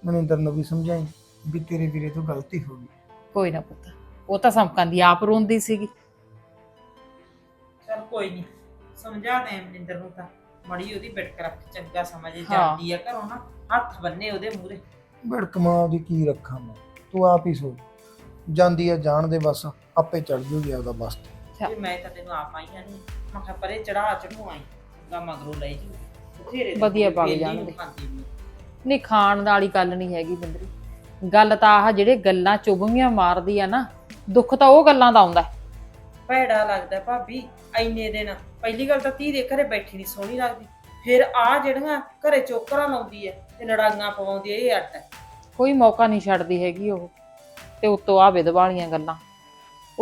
ਮਨਿੰਦਰ ਨੂੰ ਵੀ ਸਮਝਾਈ ਵੀ ਤੇਰੇ ਵੀਰੇ ਤੋਂ ਗਲਤੀ ਹੋ ਗਈ। ਕੋਈ ਨਾ ਪੁੱਤ ਉਹ ਤਾਂ ਸੌਂਕਾਂ ਦੀ ਆਪ ਰੋਂਦੀ ਸੀਗੀ। ਚਲ ਕੋਈ ਨਹੀਂ ਸਮਝਾ ਦੇ ਮਨਿੰਦਰ ਨੂੰ ਤਾਂ। ਮੜੀ ਉਹਦੀ ਬਿਟਕ ਰੱਖ ਚੰਗਾ ਸਮਝੇ। ਜਾਂਦੀ ਆ ਘਰੋਂ ਨਾ ਹੱਥ ਬੰਨੇ ਉਹਦੇ ਮੂਹਰੇ। ਭੜਕ ਮਾਂ ਦੀ ਕੀ ਰੱਖਾਂ ਮੈਂ ਤੂੰ ਆਪ ਹੀ ਸੋਚ ਜਾਂਦੀ ਆ ਜਾਣ ਦੇ ਬਸ ਆਪੇ ਚੜ ਜੂਗੀ ਆਪਦਾ ਬਸ ਤੇ। ਅੱਛਾ। ਵੀ ਮੈਂ ਤਾਂ ਤੈਨੂੰ ਆਪ ਆਈ ਨਹੀਂ ਮੈਂ ਕਿਹਾ ਪਰੇ ਚੜਾ ਚੜੂ ਆਈ। ਗਾ ਮਗਰੋਂ ਲੈ ਜੀ। ਬਥੇਰੇ ਦਿਨ ਵਧੀਆ ਹੋ ਗਏ ਵਗ ਵਿਹਲੀ ਜਾਣ ਨੂੰ ਦੇ। ਖਾਂਦੀ ਨੂੰ। ਨਹੀਂ ਖਾਣ ਵਾਲੀ ਗੱਲ ਨਹੀਂ ਹੈਗੀ ਬਿੰਦਰੀ। ਗੱਲ ਤਾਂ ਆਹ ਜਿਹੜੇ ਗੱਲਾਂ ਚੁਭੀਆਂ ਮਾਰਦੀ ਆ ਨਾ ਦੁੱਖ ਤਾਂ ਉਹ ਗੱਲਾਂ ਦਾ ਆਉਂਦਾ। ਹੈ। ਭੈੜਾ ਲੱਗਦਾ ਭਾਬੀ ਐਨੇ ਦਿਨ। ਪਹਿਲੀ ਗੱਲ ਤਾਂ ਧੀ ਦੇ ਘਰੇ ਬੈਠੀ ਨਹੀਂ ਸੋਹਣੀ ਲੱਗਦੀ। ਫਿਰ ਆ ਜਿਹੜੀਆਂ ਘਰੇ ਚੋਕਰਾਂ ਲਾਉਂਦੀ ਐ ਤੇ ਲੜਾਈਆਂ ਪਵਾਉਂਦੀ ਐ ਇਹ ਅੱਡ ਕੋਈ ਮੌਕਾ ਨਹੀਂ ਛੱਡਦੀ ਹੈਗੀ ਉਹ। ਤੇ ਉੱਤੋਂ ਆ ਵਿਧ ਵਾਲੀਆਂ ਗੱਲਾਂ।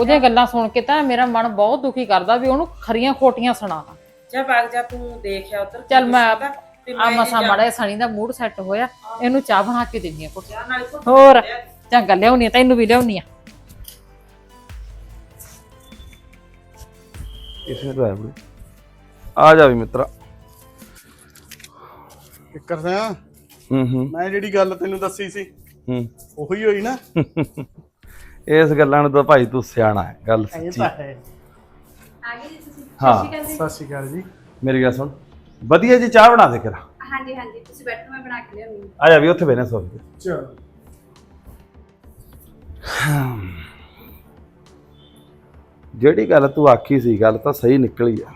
ਉਹਦੀਆਂ ਗੱਲਾਂ ਸੁਣ ਕੇ ਤਾਂ ਮੇਰਾ ਮਨ ਬਹੁਤ ਦੁਖੀ ਕਰਦਾ ਵੀ ਉਹਨੂੰ ਖਰੀਆਂ ਖੋਟੀਆਂ ਸੁਣਾਵਾਂ। ਜਾ ਬਾਗ ਜਾ ਤੂੰ ਦੇਖਿਆ ਉਧਰ ਚੱਲ ਮੈਂ ਆ ਮਸਾ ਮਾੜਾ ਸਣੀ ਦਾ ਮੂਡ ਸੈੱਟ ਹੋਇਆ ਇਹਨੂੰ ਚਾਹ ਬਣਾ ਕੇ ਦਿੰਦੀ ਆ ਕੁਛ। ਹੋਰ ਚੰਗਾ ਲਿਆਉਣੀ ਆ ਤੈਨੂੰ ਵੀ ਲਿਆਉਣੀ ਆ। ਇਸੇ ਤੋਂ ਆਇਆ ਬੁੜੇ। ਆ ਜਾ ਵੀ ਮਿੱਤਰਾ। ਕਿੱਕਰ ਸਿਆ? ਹੂੰ ਹੂੰ। ਮੈਂ ਜਿਹੜੀ ਗੱਲ ਤੈਨੂੰ ਦੱਸੀ ਸੀ ਹੂੰ। ਉਹੀ ਹੋਈ ਨਾ? <laughs> ਇਸ ਗੱਲਾਂ ਨੂੰ ਤਾਂ ਭਾਈ ਤੂੰ ਸਿਆਣਾ ਹੈ ਗੱਲ ਸੱਚੀ ਹੈ। ਹਾਂ। ਸਤਿ ਸ਼੍ਰੀ ਅਕਾਲ ਜੀ। ਮੇਰੀ ਗੱਲ ਸੁਣ ਵਧੀਆ ਜੀ ਚਾਹ ਬਣਾ ਦੇ ਕਰ ਹਾਂਜੀ ਹਾਂਜੀ ਤੁਸੀਂ ਬੈਠੋ ਮੈਂ ਬਣਾ ਕੇ ਲਿਆਉਂਦੀ ਆ ਜਾ ਵੀ ਉੱਥੇ ਬੈਨੇ ਸੋਫੇ ਤੇ ਚਲ। ਜਿਹੜੀ ਗੱਲ ਤੂੰ ਆਖੀ ਸੀ ਗੱਲ ਤਾਂ ਸਹੀ ਨਿਕਲੀ ਆ।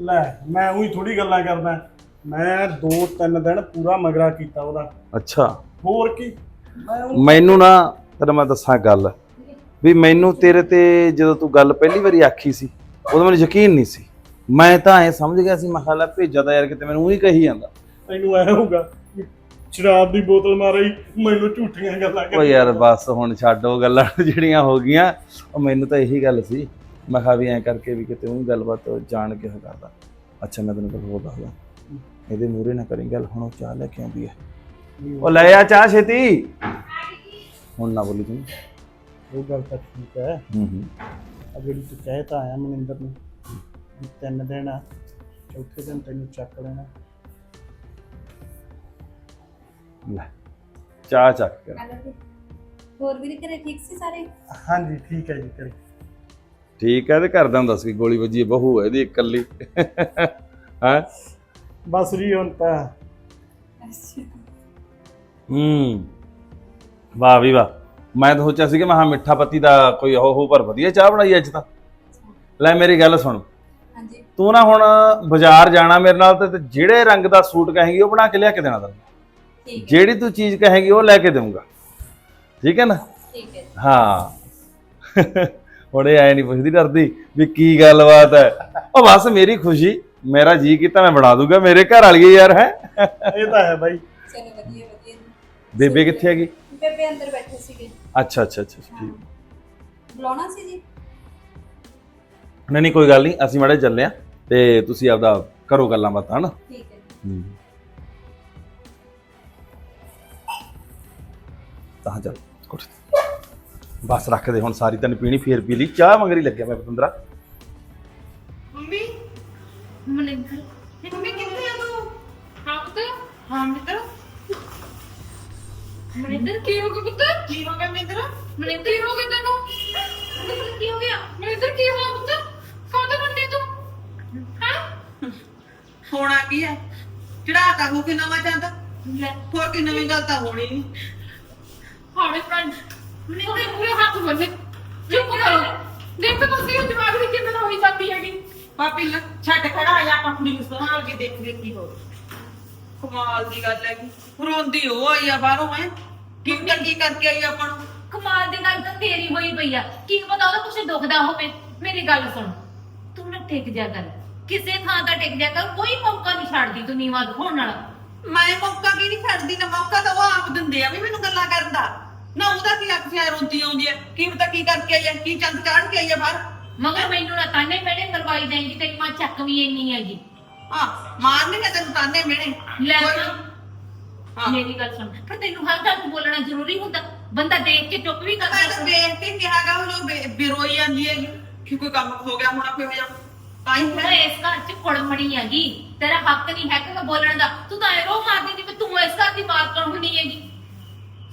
ਲੈ ਮੈਂ ਉਹੀ ਥੋੜੀ ਗੱਲਾਂ ਕਰਦਾ। ਮੈਂ ਦੋ ਤਿੰਨ ਦਿਨ ਪੂਰਾ ਮਗਰਾ ਕੀਤਾ ਉਹਦਾ। ਅੱਛਾ। ਹੋਰ ਕੀ? ਮੈਂ ਉਹ ਮੈਨੂੰ ਨਾ ਤੈਨੂੰ ਮੈਂ ਦੱਸਾਂ ਗੱਲ ਵੀ ਮੈਨੂੰ ਤੇਰੇ ਤੇ ਜਦੋਂ ਤੂੰ ਗੱਲ ਪਹਿਲੀ ਵਾਰੀ ਆਖੀ ਸੀ ਉਦੋਂ ਮੈਨੂੰ ਯਕੀਨ ਨਹੀਂ ਸੀ। ਮੈਂ ਤਾਂ ਐ ਸਮਝ ਗਿਆ ਸੀ ਮੈਂ ਖਾਲਾ ਭੇਜਾ ਤਾਂ ਯਾਰ ਕਿਤੇ ਮੈਨੂੰ ਉਹੀ ਕਹੀ ਜਾਂਦਾ। ਤੈਨੂੰ ਐ ਹੋਊਗਾ ਸ਼ਰਾਬ ਦੀ ਬੋਤਲ ਮਾਰੀ ਮੈਨੂੰ ਝੂਠੀਆਂ ਗੱਲਾਂ ਓ ਯਾਰ ਬਸ ਹੁਣ ਛੱਡ ਉਹ ਗੱਲਾਂ <laughs> ਜਿਹੜੀਆਂ ਹੋ ਗਈਆਂ। ਉਹ ਮੈਨੂੰ ਤਾਂ ਇਹੀ ਗੱਲ ਸੀ ਮੈਂ ਕਿਹਾ ਵੀ ਐਂ ਕਰਕੇ ਵੀ ਕਿਤੇ ਉਹ ਗੱਲਬਾਤ ਜਾਣ ਕੇ ਕਰਦਾ। ਅੱਛਾ ਮੈਂ ਤੈਨੂੰ ਗੱਲ ਹੋਰ ਦੱਸਦਾ ਇਹਦੇ ਮੂਹਰੇ ਨਾ ਕਰੀ ਗੱਲ ਹੁਣ ਉਹ ਚਾਹ ਲੈ ਕੇ ਆਉਂਦੀ ਹੈ। ਉਹ ਲੈ ਆ ਚਾਹ ਛੇਤੀ। ਹੁਣ ਨਾ ਬੋਲੀ ਤੂੰ। ਉਹ ਗੱਲ ਤਾਂ ਠੀਕ ਹੈ। ਹੂੰ ਹੂੰ। ਆ ਜਿਹੜੀ ਤੂੰ ਕਹਿ ਤਾਂ ਆਇਆ ਮਨਿੰਦਰ ਨੂੰ ਵੀ ਤਿੰਨ ਦਿਨ ਆ ਚੌਥੇ ਦਿਨ ਤੈਨੂੰ ਚੱਕ ਲੈਣਾ। ਲੈ ਚਾਹ ਚੱਕ ਕਰ ਹੋਰ ਵੀ ਘਰੇ ਠੀਕ ਸੀ ਸਾਰੇ? ਹਾਂਜੀ ਠੀਕ ਹੈ ਜੀ ਕਰੀ ਠੀਕ ਹੈ ਤੇ ਕਰਦਾ ਹੁੰਦਾ ਸੀ ਗੋਲੀ ਵੱਜੀ ਹੈ, ਬਹੂ ਹੈ ਇਹਦੀ ਇਕੱਲੀ। ਹਾਂ? ਬਸ ਜੀ ਹੁਣ ਤਾਂ। ਹੂੰ। ਵਾਹ ਵੀ ਵਾਹ। ਮੈਂ ਤਾਂ ਸੋਚਿਆ ਸੀ ਕਿ ਮਹਾ ਮਿੱਠਾ ਪੱਤੀ ਦਾ ਕੋਈ ਉਹ ਹੋ ਪਰ ਵਧੀਆ ਚਾਹ ਬਣਾਈ ਅੱਜ ਤਾਂ। ਲੈ ਮੇਰੀ ਗੱਲ ਸੁਣ। ਹਾਂਜੀ। ਤੂੰ ਨਾ ਹੁਣ ਬਾਜ਼ਾਰ ਜਾਣਾ ਮੇਰੇ ਨਾਲ ਤੇ ਜਿਹੜੇ ਰੰਗ ਦਾ ਸੂਟ ਕਹੇਂਗੀ ਉਹ ਬਣਾ ਕੇ ਲਿਆ ਕੇ ਦੇਣਾ ਤੈਨੂੰ। ਠੀਕ ਹੈ। ਜਿਹੜੀ ਤੂੰ ਚੀਜ਼ ਕਹੇਂਗੀ ਉਹ ਲੈ ਕੇ ਦੇਵਾਂਗਾ ਠੀਕ ਹੈ ਨਾ? ਠੀਕ ਹੈ। ਹਾਂ। ਹੁਣ ਇਹ ਐ ਨਹੀਂ ਪੁੱਛਦੀ ਡਰਦੀ ਵੀ ਕੀ ਗੱਲਬਾਤ ਹੈ। ਉਹ ਬਸ ਮੇਰੀ ਖੁਸ਼ੀ ਮੇਰਾ ਜੀ ਕੀਤਾ ਮੈਂ ਬਣਾ ਦੂੰਗਾ ਮੇਰੇ ਘਰ ਵਾਲੀ ਯਾਰ ਹੈ। ਇਹ ਤਾਂ ਹੈ ਬਾਈ। ਚਲੋ ਵਧੀਆ ਵਧੀਆ। ਬੇਬੇ ਕਿੱਥੇ ਹੈਗੀ? ਬੇਬੇ ਅੰਦਰ ਬੈਠੇ ਸੀਗੇ। ਅੱਛਾ ਅੱਛਾ ਅੱਛਾ ਠੀਕ। ਬੁਲਾਉਣਾ ਸੀ ਜੀ? ਨਹੀਂ ਨਹੀਂ ਕੋਈ ਗੱਲ ਨਹੀਂ ਅਸੀਂ ਮਾੜੇ ਚੱਲੇ ਆ ਤੇ ਤੁਸੀਂ ਆਪਦਾ ਕਰੋ ਗੱਲਾਂ ਬਾਤਾਂ ਹਨਾ? ਠੀਕ ਹੈ। ਤਾਂ ਚੱਲ ਕੁਛ ਬਸ ਰੱਖ ਦੇ ਹੁਣ ਸਾਰੀ ਤੈਨੂੰ ਪੀਣੀ ਫੇਰ ਪੀ ਲਈ। ਚਾਹ ਮੰਗਰੀ ਲੱਗਿਆ ਮੈਂ ਪਤੰਦਰਾ। ਮੰਮੀ ਮਨਿੰਦਰ। ਮੰਮੀ ਕਿੱਥੇ ਆ ਤੂੰ? ਹਾਂ ਪੁੱਤ ਹਾਂ ਮਿੱਤਰ। ਮਨਿੰਦਰ ਕੀ ਹੋ ਗਿਆ ਪੁੱਤ? ਕੀ ਹੋ ਗਿਆ ਮਨਿੰਦਰ? ਮਨਿੰਦਰ ਕੀ ਹੋ ਗਿਆ ਤੈਨੂੰ? ਮਨਿੰਦਰ ਕੀ ਹੋ ਗਿਆ? ਮਨਿੰਦਰ ਕੀ ਹੋਇਆ ਪੁੱਤ? ਕਾਹਦੇ ਬੰਦੇ ਤੂੰ? ਹਾਂ? ਹੋਣਾ ਕੀ ਹੈ? ਚੜਾਤਾ ਹੋ ਕੇ ਨਵਾਂ ਜਾਂਦਾ ਲੈ। ਹੋਰ ਕੀ ਨਵੀਂ ਗੱਲ ਤਾਂ ਹੋਣੀ ਨਹੀਂ। ਹਾੜੇ ਫਰੈਂਡ ਮਨਿੰਦਰ ਪੂਰੇ ਹੱਥ ਬੰਨੇ ਚੁੱਪ ਕਰੋ। ਦੇਖ ਤੁਸੀਂ ਉਹ ਦਿਮਾਗ ਦੀ ਕਿੰਨਾ ਹੋਈ ਜਾਂਦੀ ਹੈਗੀ। ਪਾਪੀ ਛੱਡ ਖੜਾ ਆ ਆਪਾਂ ਕੁੜੀ ਨੂੰ ਸੰਭਾਲ ਕੇ ਦੇਖ ਦੇ ਕੀ ਹੋ ਕਮਾਲ ਦੀ ਗੱਲ ਹੈ ਰੋਂਦੀ ਉਹ ਆਈ ਆ ਬਾਹਰੋਂ ਹੈ? ਕੀ ਚੰਗੀ ਕਰਕੇ ਆਈ ਆਪਾਂ ਨੂੰ? ਕਮਾਲ ਦੀ ਗੱਲ ਤਾਂ ਤੇਰੀ ਹੋਈ ਪਈ ਆ। ਕੀ ਪਤਾ ਉਹਦਾ ਕੁਛ ਦੁਖਦਾ ਹੋਵੇ। ਮੇਰੀ ਗੱਲ ਸੁਣ। ਤੂੰ ਨਾ ਟਿਕ ਜਾ ਕਰ। ਕਿਸੇ ਥਾਂ ਦਾ ਟਿਕ ਜਾ ਕਰ। ਕੋਈ ਮੌਕਾ ਨਹੀਂ ਛੱਡਦੀ ਤੂੰ ਨੀਵਾ ਦਿਖਾਉਣ ਨਾਲ ਮੈਂ ਮੌਕਾ ਕੀ ਨਹੀਂ ਛੱਡਦੀ ਨਾ ਮੌਕਾ ਤਾਂ ਉਹ ਆਪ ਦਿੰਦੇ ਆ ਵੀ ਮੈਨੂੰ ਗੱਲਾਂ ਕਰਨ ਦਾ। ਨਾ ਉਹਦਾ ਕੀ ਅੱਖਾਂ ਰੋਂਦੀ ਆਉਂਦੀ ਹੈ ਕੀ ਪਤਾ ਕੀ ਕਰਕੇ ਆਈ ਹੈ ਕੀ ਚੰਦ ਚਾੜ ਕੇ ਆਈ ਹੈ ਬਾਹਰ। ਮਗਰ ਮੈਨੂੰ ਨਾ ਤਾਨੇ ਮੈਨੇ ਮਰਵਾਈ ਜਾਏਗੀ ਤੇਰੀ ਮਾਂ ਚੱਕ ਵੀ ਇੰਨੀ ਹੈਗੀ। ਹਾਂ ਮਾਰਨੇ ਤੈਨੂੰ ਤਾਨੇ ਮਿਹਣੇ ਲੈ ਹਾਂ। ਮੇਰੀ ਗੱਲ ਸੁਣ। ਪਰ ਤੈਨੂੰ ਹਰ ਗੱਲ ਬੋਲਣਾ ਜ਼ਰੂਰੀ ਹੁੰਦਾ। ਬੰਦਾ ਦੇਖ ਕੇ ਚੁੱਪ ਵੀ ਮੈਂ ਕਰਦਾ ਤਾਂ ਦੇਖ ਕੇ ਕਿਹਾਗਾ ਉਹ ਜੋ ਬੇ- ਬਿਰੋਈ ਜਾਂਦੀ ਹੈਗੀ ਕਿ ਕੋਈ ਕੰਮ ਹੋ ਗਿਆ ਹੋਣਾ ਕੋਈ ਹੋ ਜਾ ਤਾਂ ਹੀ ਫਿਰ ਇਸ ਘਰ ਚ ਕੁੜਮਣੀ ਹੈਗੀ। ਤੇਰਾ ਹੱਕ ਨਹੀਂ ਹੈ ਕਿ ਬੋਲਣ ਦਾ। ਤੂੰ ਤਾਂ ਐਰੋ ਮਾਰਦੀ ਕਿ ਤੂੰ ਇਸ ਘਰ ਦੀ ਕੌਣ ਹੁੰਦੀ ਹੈਗੀ?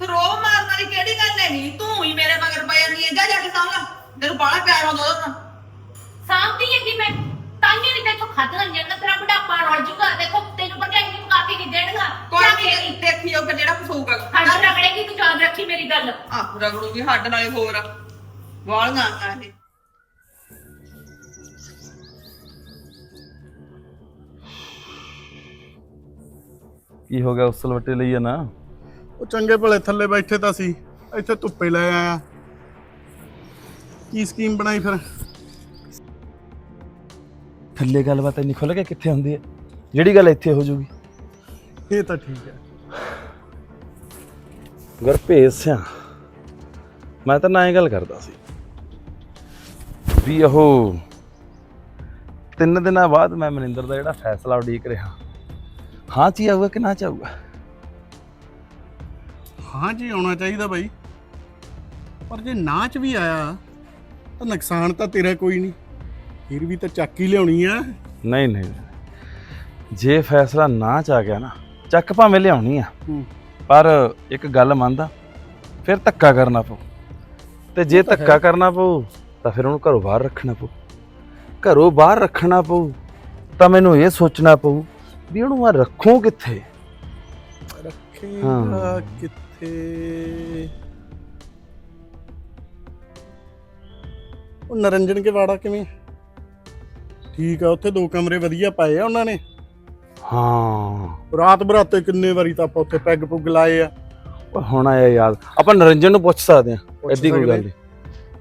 ਰੋ ਮਾਰਨ ਵਾਲੀ ਕਿਹੜੀ ਗੱਲ ਹੈਗੀ? ਤੂੰ ਹੀ ਮੇਰੇ ਮਗਰ ਪੈ ਜਾਂਦੀ ਹੈ ਜਾ ਜਾ ਕੇ ਸਾਹਮਣਾ। ਤੈਨੂੰ ਬੜਾ ਪਿਆਰ ਆਉਂਦਾ ਉਹਦਾ। ਸਾਂਭਦੀ ਹੈਗੀ ਮੈਂ। ਤਾਂਗੇ ਨਹੀਂ ਤੇਥੋਂ ਖਾਧਾ ਜਾਂਦਾ ਤੇਰਾ ਬੁਢਾਪਾ ਰੋਲ ਜੂਗਾ ਦੇਖੋ ਤੈਨੂੰ ਪਤਾ ਨਹੀਂ ਮੁਕਾ ਕੇ ਨਹੀਂ ਦੇਣਗਾ। ਕੋਈ ਚੱਕ ਨਹੀਂ ਲਈ। ਦੇਖੀ ਉਹ ਜਿਹੜਾ ਕੁਛ ਹੋਊਗਾ। ਹੱਡ ਰਗੜੇਗੀ ਤੂੰ ਯਾਦ ਰੱਖੀ ਮੇਰੀ ਗੱਲ? ਆਹ ਰਗੜੂਗੀ ਹੱਡ ਨਾਲੇ ਹੋਰ। ਵਾਲੀਆਂ ਆ ਇਹ। ਕੀ ਹੋ ਗਿਆ? ਉਸਲ ਵੱਟੇ ਲਈ ਆ ਨਾ? ਉਹ ਚੰਗੇ ਭਲੇ ਥੱਲੇ ਬੈਠੇ ਤਾਂ ਸੀ। ਇੱਥੇ ਧੁੱਪੇ ਲੈ ਆਇਆ। ਕੀ ਸਕੀਮ ਬਣਾਈ ਫਿਰ? ਥੱਲੇ ਗੱਲਬਾਤ ਇੰਨੀ ਖੁੱਲ ਕੇ ਕਿੱਥੇ ਹੁੰਦੀ ਹੈ? ਜਿਹੜੀ ਗੱਲ ਇੱਥੇ ਹੋ ਜੂਗੀ ਇਹ ਤਾਂ ਠੀਕ ਹੈ। ਗੁਰ ਭੇਜ ਸਿਆ ਮੈਂ ਤਾਂ ਨਾ ਇਹ ਗੱਲ ਕਰਦਾ ਸੀ ਵੀ ਉਹ ਤਿੰਨ ਦਿਨਾਂ ਬਾਅਦ ਮੈਂ ਮਨਿੰਦਰ ਦਾ ਜਿਹੜਾ ਫੈਸਲਾ ਉਡੀਕ ਰਿਹਾ ਹਾਂ ਚ ਹੀ ਆਊਗਾ ਕਿ ਨਾ ਚ ਆਊਗਾ ਹਾਂ ਜੀ ਆਉਣਾ ਚਾਹੀਦਾ ਬਾਈ। ਪਰ ਜੇ ਨਾਚ ਵੀ ਆਇਆ ਤਾਂ ਨੁਕਸਾਨ ਤਾਂ ਤੇਰਾ ਕੋਈ ਨਹੀਂ। ਫਿਰ ਵੀ ਤਾਂ ਚੱਕ ਹੀ ਲਿਆਉਣੀ ਆ। ਨਹੀਂ ਨਹੀਂ। ਜੇ ਫੈਸਲਾ ਨਾ ਚ ਆ ਗਿਆ ਨਾ ਚੱਕ ਭਾਵੇਂ ਲਿਆਉਣੀ ਆ। ਹੂੰ। ਪਰ ਇੱਕ ਗੱਲ ਮੰਨਦਾ ਫਿਰ ਧੱਕਾ ਕਰਨਾ ਪਊ। ਤੇ ਜੇ ਧੱਕਾ ਕਰਨਾ ਪਊ ਤਾਂ ਫਿਰ ਉਹਨੂੰ ਘਰੋਂ ਬਾਹਰ ਰੱਖਣਾ ਪਊ। ਘਰੋਂ ਬਾਹਰ ਰੱਖਣਾ ਪਊ ਤਾਂ ਮੈਨੂੰ ਇਹ ਸੋਚਣਾ ਪਊ ਵੀ ਉਹਨੂੰ ਮੈਂ ਰੱਖੂੰ ਕਿੱਥੇ? ਰੱਖੇਗਾ। ਕਿੱਥੇ? ਉਹ ਨਰੰਜਨ ਕੇ ਵਾੜਾ ਕਿਵੇਂ? ਠੀਕ ਆ ਉੱਥੇ ਦੋ ਕਮਰੇ ਵਧੀਆ ਪਾਏ ਆ ਉਹਨਾਂ ਨੇ। ਹਾਂ। ਰਾਤ ਬਰਾਤੇ ਕਿੰਨੇ ਵਾਰੀ ਤਾਂ ਆਪਾਂ ਉੱਥੇ ਪੈਗ ਪੁੱਗ ਲਾਏ ਆ। ਉਹ ਹੁਣ ਆਇਆ ਯਾਦ। ਆਪਾਂ ਨਰਿੰਜਨ ਨੂੰ ਪੁੱਛ ਸਕਦੇ ਹਾਂ ਐਡੀ ਕੋਈ ਗੱਲ। ਨਹੀਂ।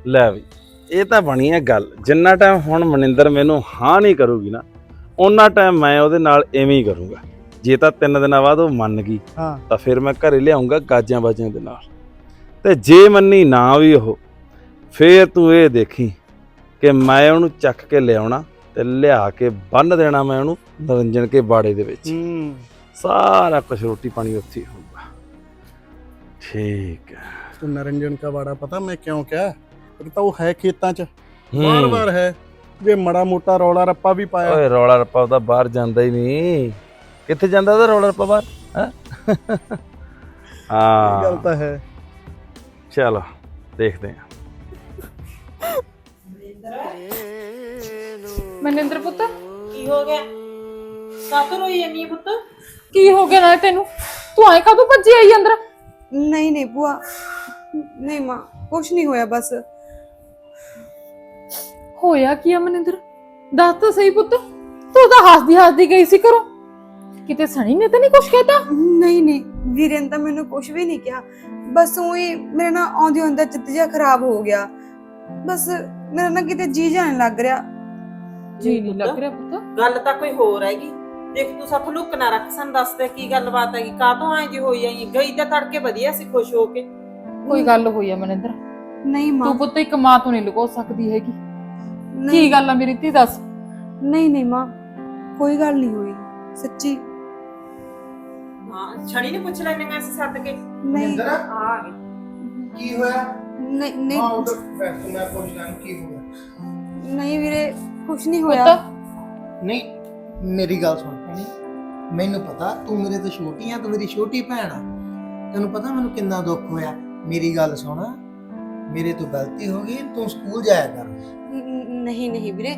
ਲੈ ਵੀ ਇਹ ਤਾਂ ਬਣੀ ਹੈ ਗੱਲ। ਜਿੰਨਾ ਟਾਈਮ ਹੁਣ ਮਨਿੰਦਰ ਮੈਨੂੰ ਹਾਂ ਨਹੀਂ ਕਰੂਗੀ ਨਾ ਉਹਨਾਂ ਟਾਈਮ ਮੈਂ ਉਹਦੇ ਨਾਲ ਐਵੇਂ ਹੀ ਕਰੂੰਗਾ। ਜੇ ਤਾਂ ਤਿੰਨ ਦਿਨਾਂ ਬਾਅਦ ਉਹ ਮੰਨ ਗਈ ਤਾਂ ਫਿਰ ਮੈਂ ਘਰੇ ਲਿਆਉਂਗਾ ਗਾਜਿਆਂ ਬਾਜਿਆਂ ਦੇ ਨਾਲ। ਤੇ ਜੇ ਮੰਨੀ ਨਾ ਵੀ ਉਹ ਫੇਰ ਤੂੰ ਇਹ ਦੇਖੀ ਕਿ ਮੈਂ ਉਹਨੂੰ ਚੱਕ ਕੇ ਲਿਆਉਣਾ ਤੇ ਲਿਆ ਕੇ ਬੰਨ ਦੇਣਾ ਮੈਂ ਉਹਨੂੰ ਨਰਿੰਜਨ ਕੇ ਬਾੜੇ ਦੇ ਵਿੱਚ ਹੂੰ ਸਾਰਾ ਕੁਝ ਰੋਟੀ ਪਾਣੀ ਉੱਥੇ ਹੀ ਹੋਊਗਾ ਠੀਕ ਹੈ तो नरंजन का वाड़ा पता मैं क्यों क्या एक तो वो है खेतां च ਹੂੰ। बार बार है ਜੇ ਮੜਾ ਮੋਟਾ ਰੌਲਾ ਰੱਪਾ ਵੀ ਪਾਇਆ ਓਏ ਰੌਲਾ ਰੱਪਾ ਉਹਦਾ ਬਾਹਰ ਜਾਂਦਾ ਹੀ ਨਹੀਂ ਕਿੱਥੇ ਜਾਂਦਾ ਉਹਦਾ ਰੌਲਾ ਰੱਪਾ ਬਾਹਰ ਹੈਂ? ਇਹ ਗੱਲ ਹਾਂ ਤਾਂ ਹੈ ਚਲੋ ਦੇਖਦੇ ਹਾਂ ਮਨਿੰਦਰ ਪੁੱਤ? ਕੀ ਹੋ ਗਿਆ? ਕਾਤੋਂ ਰੋਈ ਹੈ ਪੁੱਤ? ਕੀ ਹੋ ਗਿਆ ਨਾ ਤੈਨੂੰ? ਤੂੰ ਆਏ ਕਦੋਂ ਭੱਜੀ ਆਈ ਅੰਦਰ? ਨਹੀਂ ਨਹੀਂ ਭੂਆ। ਨਹੀਂ ਮਾਂ ਕੁਛ ਨਹੀਂ ਹੋਇਆ ਬਸ। ਹੋਇਆ ਕੀ ਆ ਮਨਿੰਦਰ? ਦੱਸ ਤਾਂ ਸਹੀ ਪੁੱਤ। ਤੂੰ ਤਾਂ ਹੱਸਦੀ ਹੱਸਦੀ ਗਈ ਸੀ ਘਰੋਂ। ਕਿਤੇ ਸਣੀ ਨੇ ਤਾਂ ਨਹੀਂ ਕੁਛ ਕਹਿਤਾ? ਨਹੀਂ ਨਹੀਂ ਵੀਰੇ ਨੇ ਤਾਂ ਮੈਨੂੰ ਕੁਛ ਵੀ ਨਹੀਂ ਕਿਹਾ। ਬਸ ਉਹੀ ਮੇਰੇ ਨਾਲ ਆਉਂਦੀ ਹੁੰਦਾ ਚਿੱਤ ਜਿਹਾ ਖਰਾਬ ਹੋ ਗਿਆ। ਬਸ ਮੇਰਾ ਨਾ ਕਿਤੇ ਜੀ ਜਾਣ ਲੱਗ ਰਿਹਾ। ਜੀ ਨਹੀਂ ਲੱਗ ਰਿਹਾ ਪੁੱਤ। ਗੱਲ ਤਾਂ ਕੋਈ ਹੋਰ ਹੈਗੀ। ਦੇਖ ਤੂੰ ਸਾਥ ਲੁੱਕ ਨਾ ਰੱਖ ਸਾਨੂੰ ਦੱਸ ਦੇ ਕੀ ਗੱਲਬਾਤ ਹੈਗੀ। ਕਾਹਤੋਂ ਐ ਜੀ ਹੋਈ ਆਈ ਗਈ ਤਾਂ ਤੜਕੇ ਵਧੀਆ ਸੀ ਖੁਸ਼ ਹੋ ਕੇ। ਕੋਈ ਗੱਲ ਹੋਈ ਆ ਮਨਿੰਦਰ। ਨਹੀਂ ਮਾਂ। ਤੂੰ ਪੁੱਤ ਇੱਕ ਮਾਂ ਤੋਂ ਨਹੀਂ ਲੁਕੋ ਸਕਦੀ ਹੈਗੀ। ਨਹੀਂ- ਕੀ ਗੱਲ ਆ ਮੇਰੀ ਧੀ ਦੱਸ। ਨਹੀਂ ਨਹੀਂ ਮਾਂ ਕੋਈ ਗੱਲ ਨਹੀਂ ਹੋਈ ਸੱਚੀ। ਹਾਂ ਛੜੀ ਨੇ ਪੁੱਛ ਲੈਣੇ ਮੈਂ ਅਸੀਂ ਸੱਦ ਕੇ। ਨਹੀਂ। ਮਨਿੰਦਰ? ਆ ਗਏ। ਕੀ ਹੋਇਆ? ਨਹੀਂ ਹਾਂ ਨਹੀਂ। ਉਧਰ ਬੈਠ ਤੂੰ ਮੈਂ ਪੁੱਛਦਾ ਕੀ ਹੋ ਗਿਆ। ਨਹੀਂ ਵੀਰੇ ਕੁਛ ਨਹੀਂ ਹੋਇਆ। ਨਹੀਂ ਮੇਰੀ ਗੱਲ ਸੁਣ ਭੈਣੇ। ਮੈਨੂੰ ਪਤਾ ਤੂੰ ਮੇਰੇ ਤੋਂ ਛੋਟੀ ਆ ਤੂੰ ਮੇਰੀ ਛੋਟੀ ਭੈਣ ਆ। ਤੈਨੂੰ ਪਤਾ ਮੈਨੂੰ ਕਿੰਨਾ ਦੁੱਖ ਹੋਇਆ? ਮੇਰੀ ਗੱਲ ਸੁਣ। ਮੇਰੇ ਤੋਂ ਗਲਤੀ ਹੋ ਗਈ ਤੂੰ ਸਕੂਲ ਜਾਇਆ ਕਰ। ਨਹੀਂ ਨਹੀਂ ਵੀਰੇ।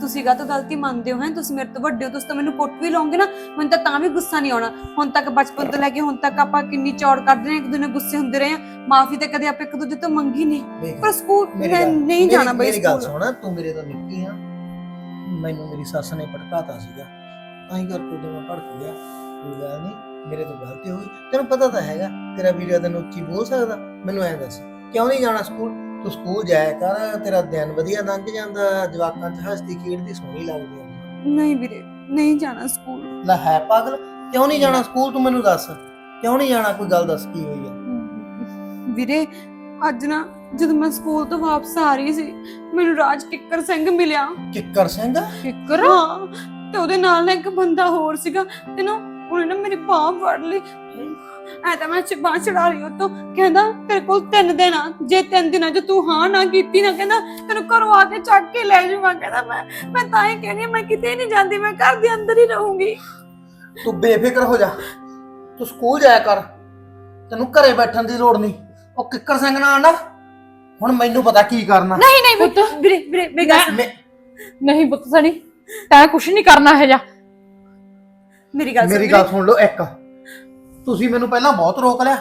ਤੁਸੀਂ ਤਾਂ ਗਲਤੀ ਮੰਨਦੇ ਹੋ ਹੈ? ਤੁਸੀਂ ਮੇਰੇ ਤੋਂ ਵੱਡੇ ਹੋ ਤੁਸੀਂ ਤਾਂ ਮੈਨੂੰ ਕੁੱਟ ਵੀ ਲਓਗੇ ਨਾ ਮੈਨੂੰ ਤਾਂ ਤਾਂ ਵੀ ਗੁੱਸਾ ਨਹੀਂ ਆਉਣਾ। ਹੁਣ ਤੱਕ ਬਚਪਨ ਤੋਂ ਲੈ ਕੇ ਹੁਣ ਤੱਕ ਆਪਾਂ ਕਿੰਨੀ ਚੌੜ ਕਰਦੇ ਰਹੇ ਇੱਕ ਦੂਜੇ ਗੁੱਸੇ ਹੁੰਦੇ ਰਹੇ ਆ ਮਾਫੀ ਤਾਂ ਕਦੇ ਆਪਾਂ ਇੱਕ ਦੂਜੇ ਤੋਂ ਮੰਗੀ ਨਹੀਂ। ਪਰ ਸਕੂਲ ਮੈਂ ਨਹੀਂ ਜਾਣਾ ਬਈ ਮੇਰੀ ਗੱਲ ਸੁਣ ਤੂੰ ਮੇਰੇ ਤੋਂ ਨਿੱਕੀ ਆ। ਮੈਨੂੰ ਮੇਰੀ ਸੱਸ ਨੇ ਭੜਕਾਤਾ ਸੀਗਾ। ਤਾਂ ਹੀ ਕਰਕੇ ਉਦੋਂ ਮੈਂ ਭੜਕ ਗਿਆ। ਕੋਈ ਗੱਲ ਨਹੀਂ ਮੇਰੇ ਤੋਂ ਗਲਤੀ ਹੋ ਗਈ ਤੈਨੂੰ ਪਤਾ ਤਾਂ ਹੈਗਾ ਤੇਰਾ ਵੀਰ ਤੈਨੂੰ ਉੱਚੀ ਬੋਲ ਸਕਦਾ। ਮੈਨੂੰ ਐਂ ਦੱਸ ਕਿਉਂ ਨਹੀਂ ਜਾਣਾ ਸਕੂਲ? ਤੂੰ ਸਕੂਲ ਜਾਇਆ ਕਰ ਤੇਰਾ ਦਿਨ ਵਧੀਆ ਲੰਘ ਜਾਂਦਾ ਜਵਾਕਾਂ 'ਚ ਹੱਸਦੀ ਖੇਡਦੀ ਸੋਹਣੀ ਲੱਗਦੀ ਆ। ਨਹੀਂ ਵੀਰੇ ਨਹੀਂ ਜਾਣਾ ਸਕੂਲ। ਲੈ ਹੈ ਪਾਗਲ ਕਿਉਂ ਨਹੀਂ ਜਾਣਾ ਸਕੂਲ ਤੂੰ ਮੈਨੂੰ ਦੱਸ? ਕਿਉਂ ਨਹੀਂ ਜਾਣਾ? ਕੋਈ ਗੱਲ ਦੱਸ ਕੀ ਹੋਈ ਆ? ਵੀਰੇ ਅੱਜ ਨਾ ਜਦੋਂ ਮੈਂ ਸਕੂਲ ਤੋਂ ਵਾਪਸ ਆ ਰਹੀ ਸੀ ਮੈਨੂੰ ਰਾਜ ਕਿੱਕਰ ਸਿੰਘ ਮਿਲਿਆ। ਕਿੱਕਰ ਸਿੰਘ? ਫਿਕਰ ਹਾਂ। ਤੇ ਉਹਦੇ ਨਾਲ ਨਾ ਇੱਕ ਬੰਦਾ ਹੋਰ ਸੀਗਾ ਤੇ ਨਾ ਉਹਨੇ ਨਾ ਮੇਰੀ ਬਾਹ ਫੜ ਲਈ। ਐ ਤਾਂ ਮੈਂ ਬਾਹ ਚੜਾ ਰਹੀ ਉਹ ਤੋਂ ਕਹਿੰਦਾ ਤੇਰੇ ਕੋਲ ਤਿੰਨ ਦਿਨ ਆ। ਜੇ ਤਿੰਨ ਦਿਨਾਂ ਚ ਤੂੰ ਹਾਂ ਨਾ ਕੀਤੀ ਨਾ ਕਹਿੰਦਾ ਤੈਨੂੰ ਘਰੋਂ ਆ ਕੇ ਚੱਕ ਕੇ ਲੈ ਜਾਊਗਾ। ਕਹਿੰਦਾ ਮੈਂ ਮੈਂ ਤਾਂ ਹੀ ਕਹਿੰਦੀ ਹਾਂ, ਮੈਂ ਕਿਤੇ ਨਹੀਂ ਜਾਂਦੀ ਮੈਂ ਘਰ ਦੇ ਅੰਦਰ ਹੀ ਰਹੂੰਗੀ। ਤੂੰ ਬੇਫਿਕਰ ਹੋ ਜਾ। ਤੂੰ ਸਕੂਲ ਜਾਇਆ ਕਰ। ਤੈਨੂੰ ਘਰੇ ਬੈਠਣ ਦੀ ਲੋੜ ਨਹੀਂ। ਉਹ ਕਿੱਕਰ ਸਿੰਘ ਨਾਲ ਨਾ ਹੁਣ ਮੈਨੂੰ ਪਤਾ ਕੀ ਕਰਨਾ। ਨਹੀਂ ਨਹੀਂ ਵੀਰੇ ਵੀਰੇ ਵੀਰੇ ਮੇਰੀ ਗੱਲ ਸੁਣ। ਮੈਂ- ਨਹੀਂ ਪੁੱਤ ਸਣੀ। ਤੈਂ ਕੁਛ ਨਹੀਂ ਕਰਨਾ ਹੈ ਜਾ ਮੇਰੀ ਗੱਲ ਸੁਣ ਮੇਰੀ ਵੀਰੇ। ਗੱਲ ਸੁਣ ਲਓ ਇੱਕ। ਤੁਸੀਂ ਮੈਨੂੰ ਪਹਿਲਾਂ ਬਹੁਤ ਰੋਕ ਲਿਆ।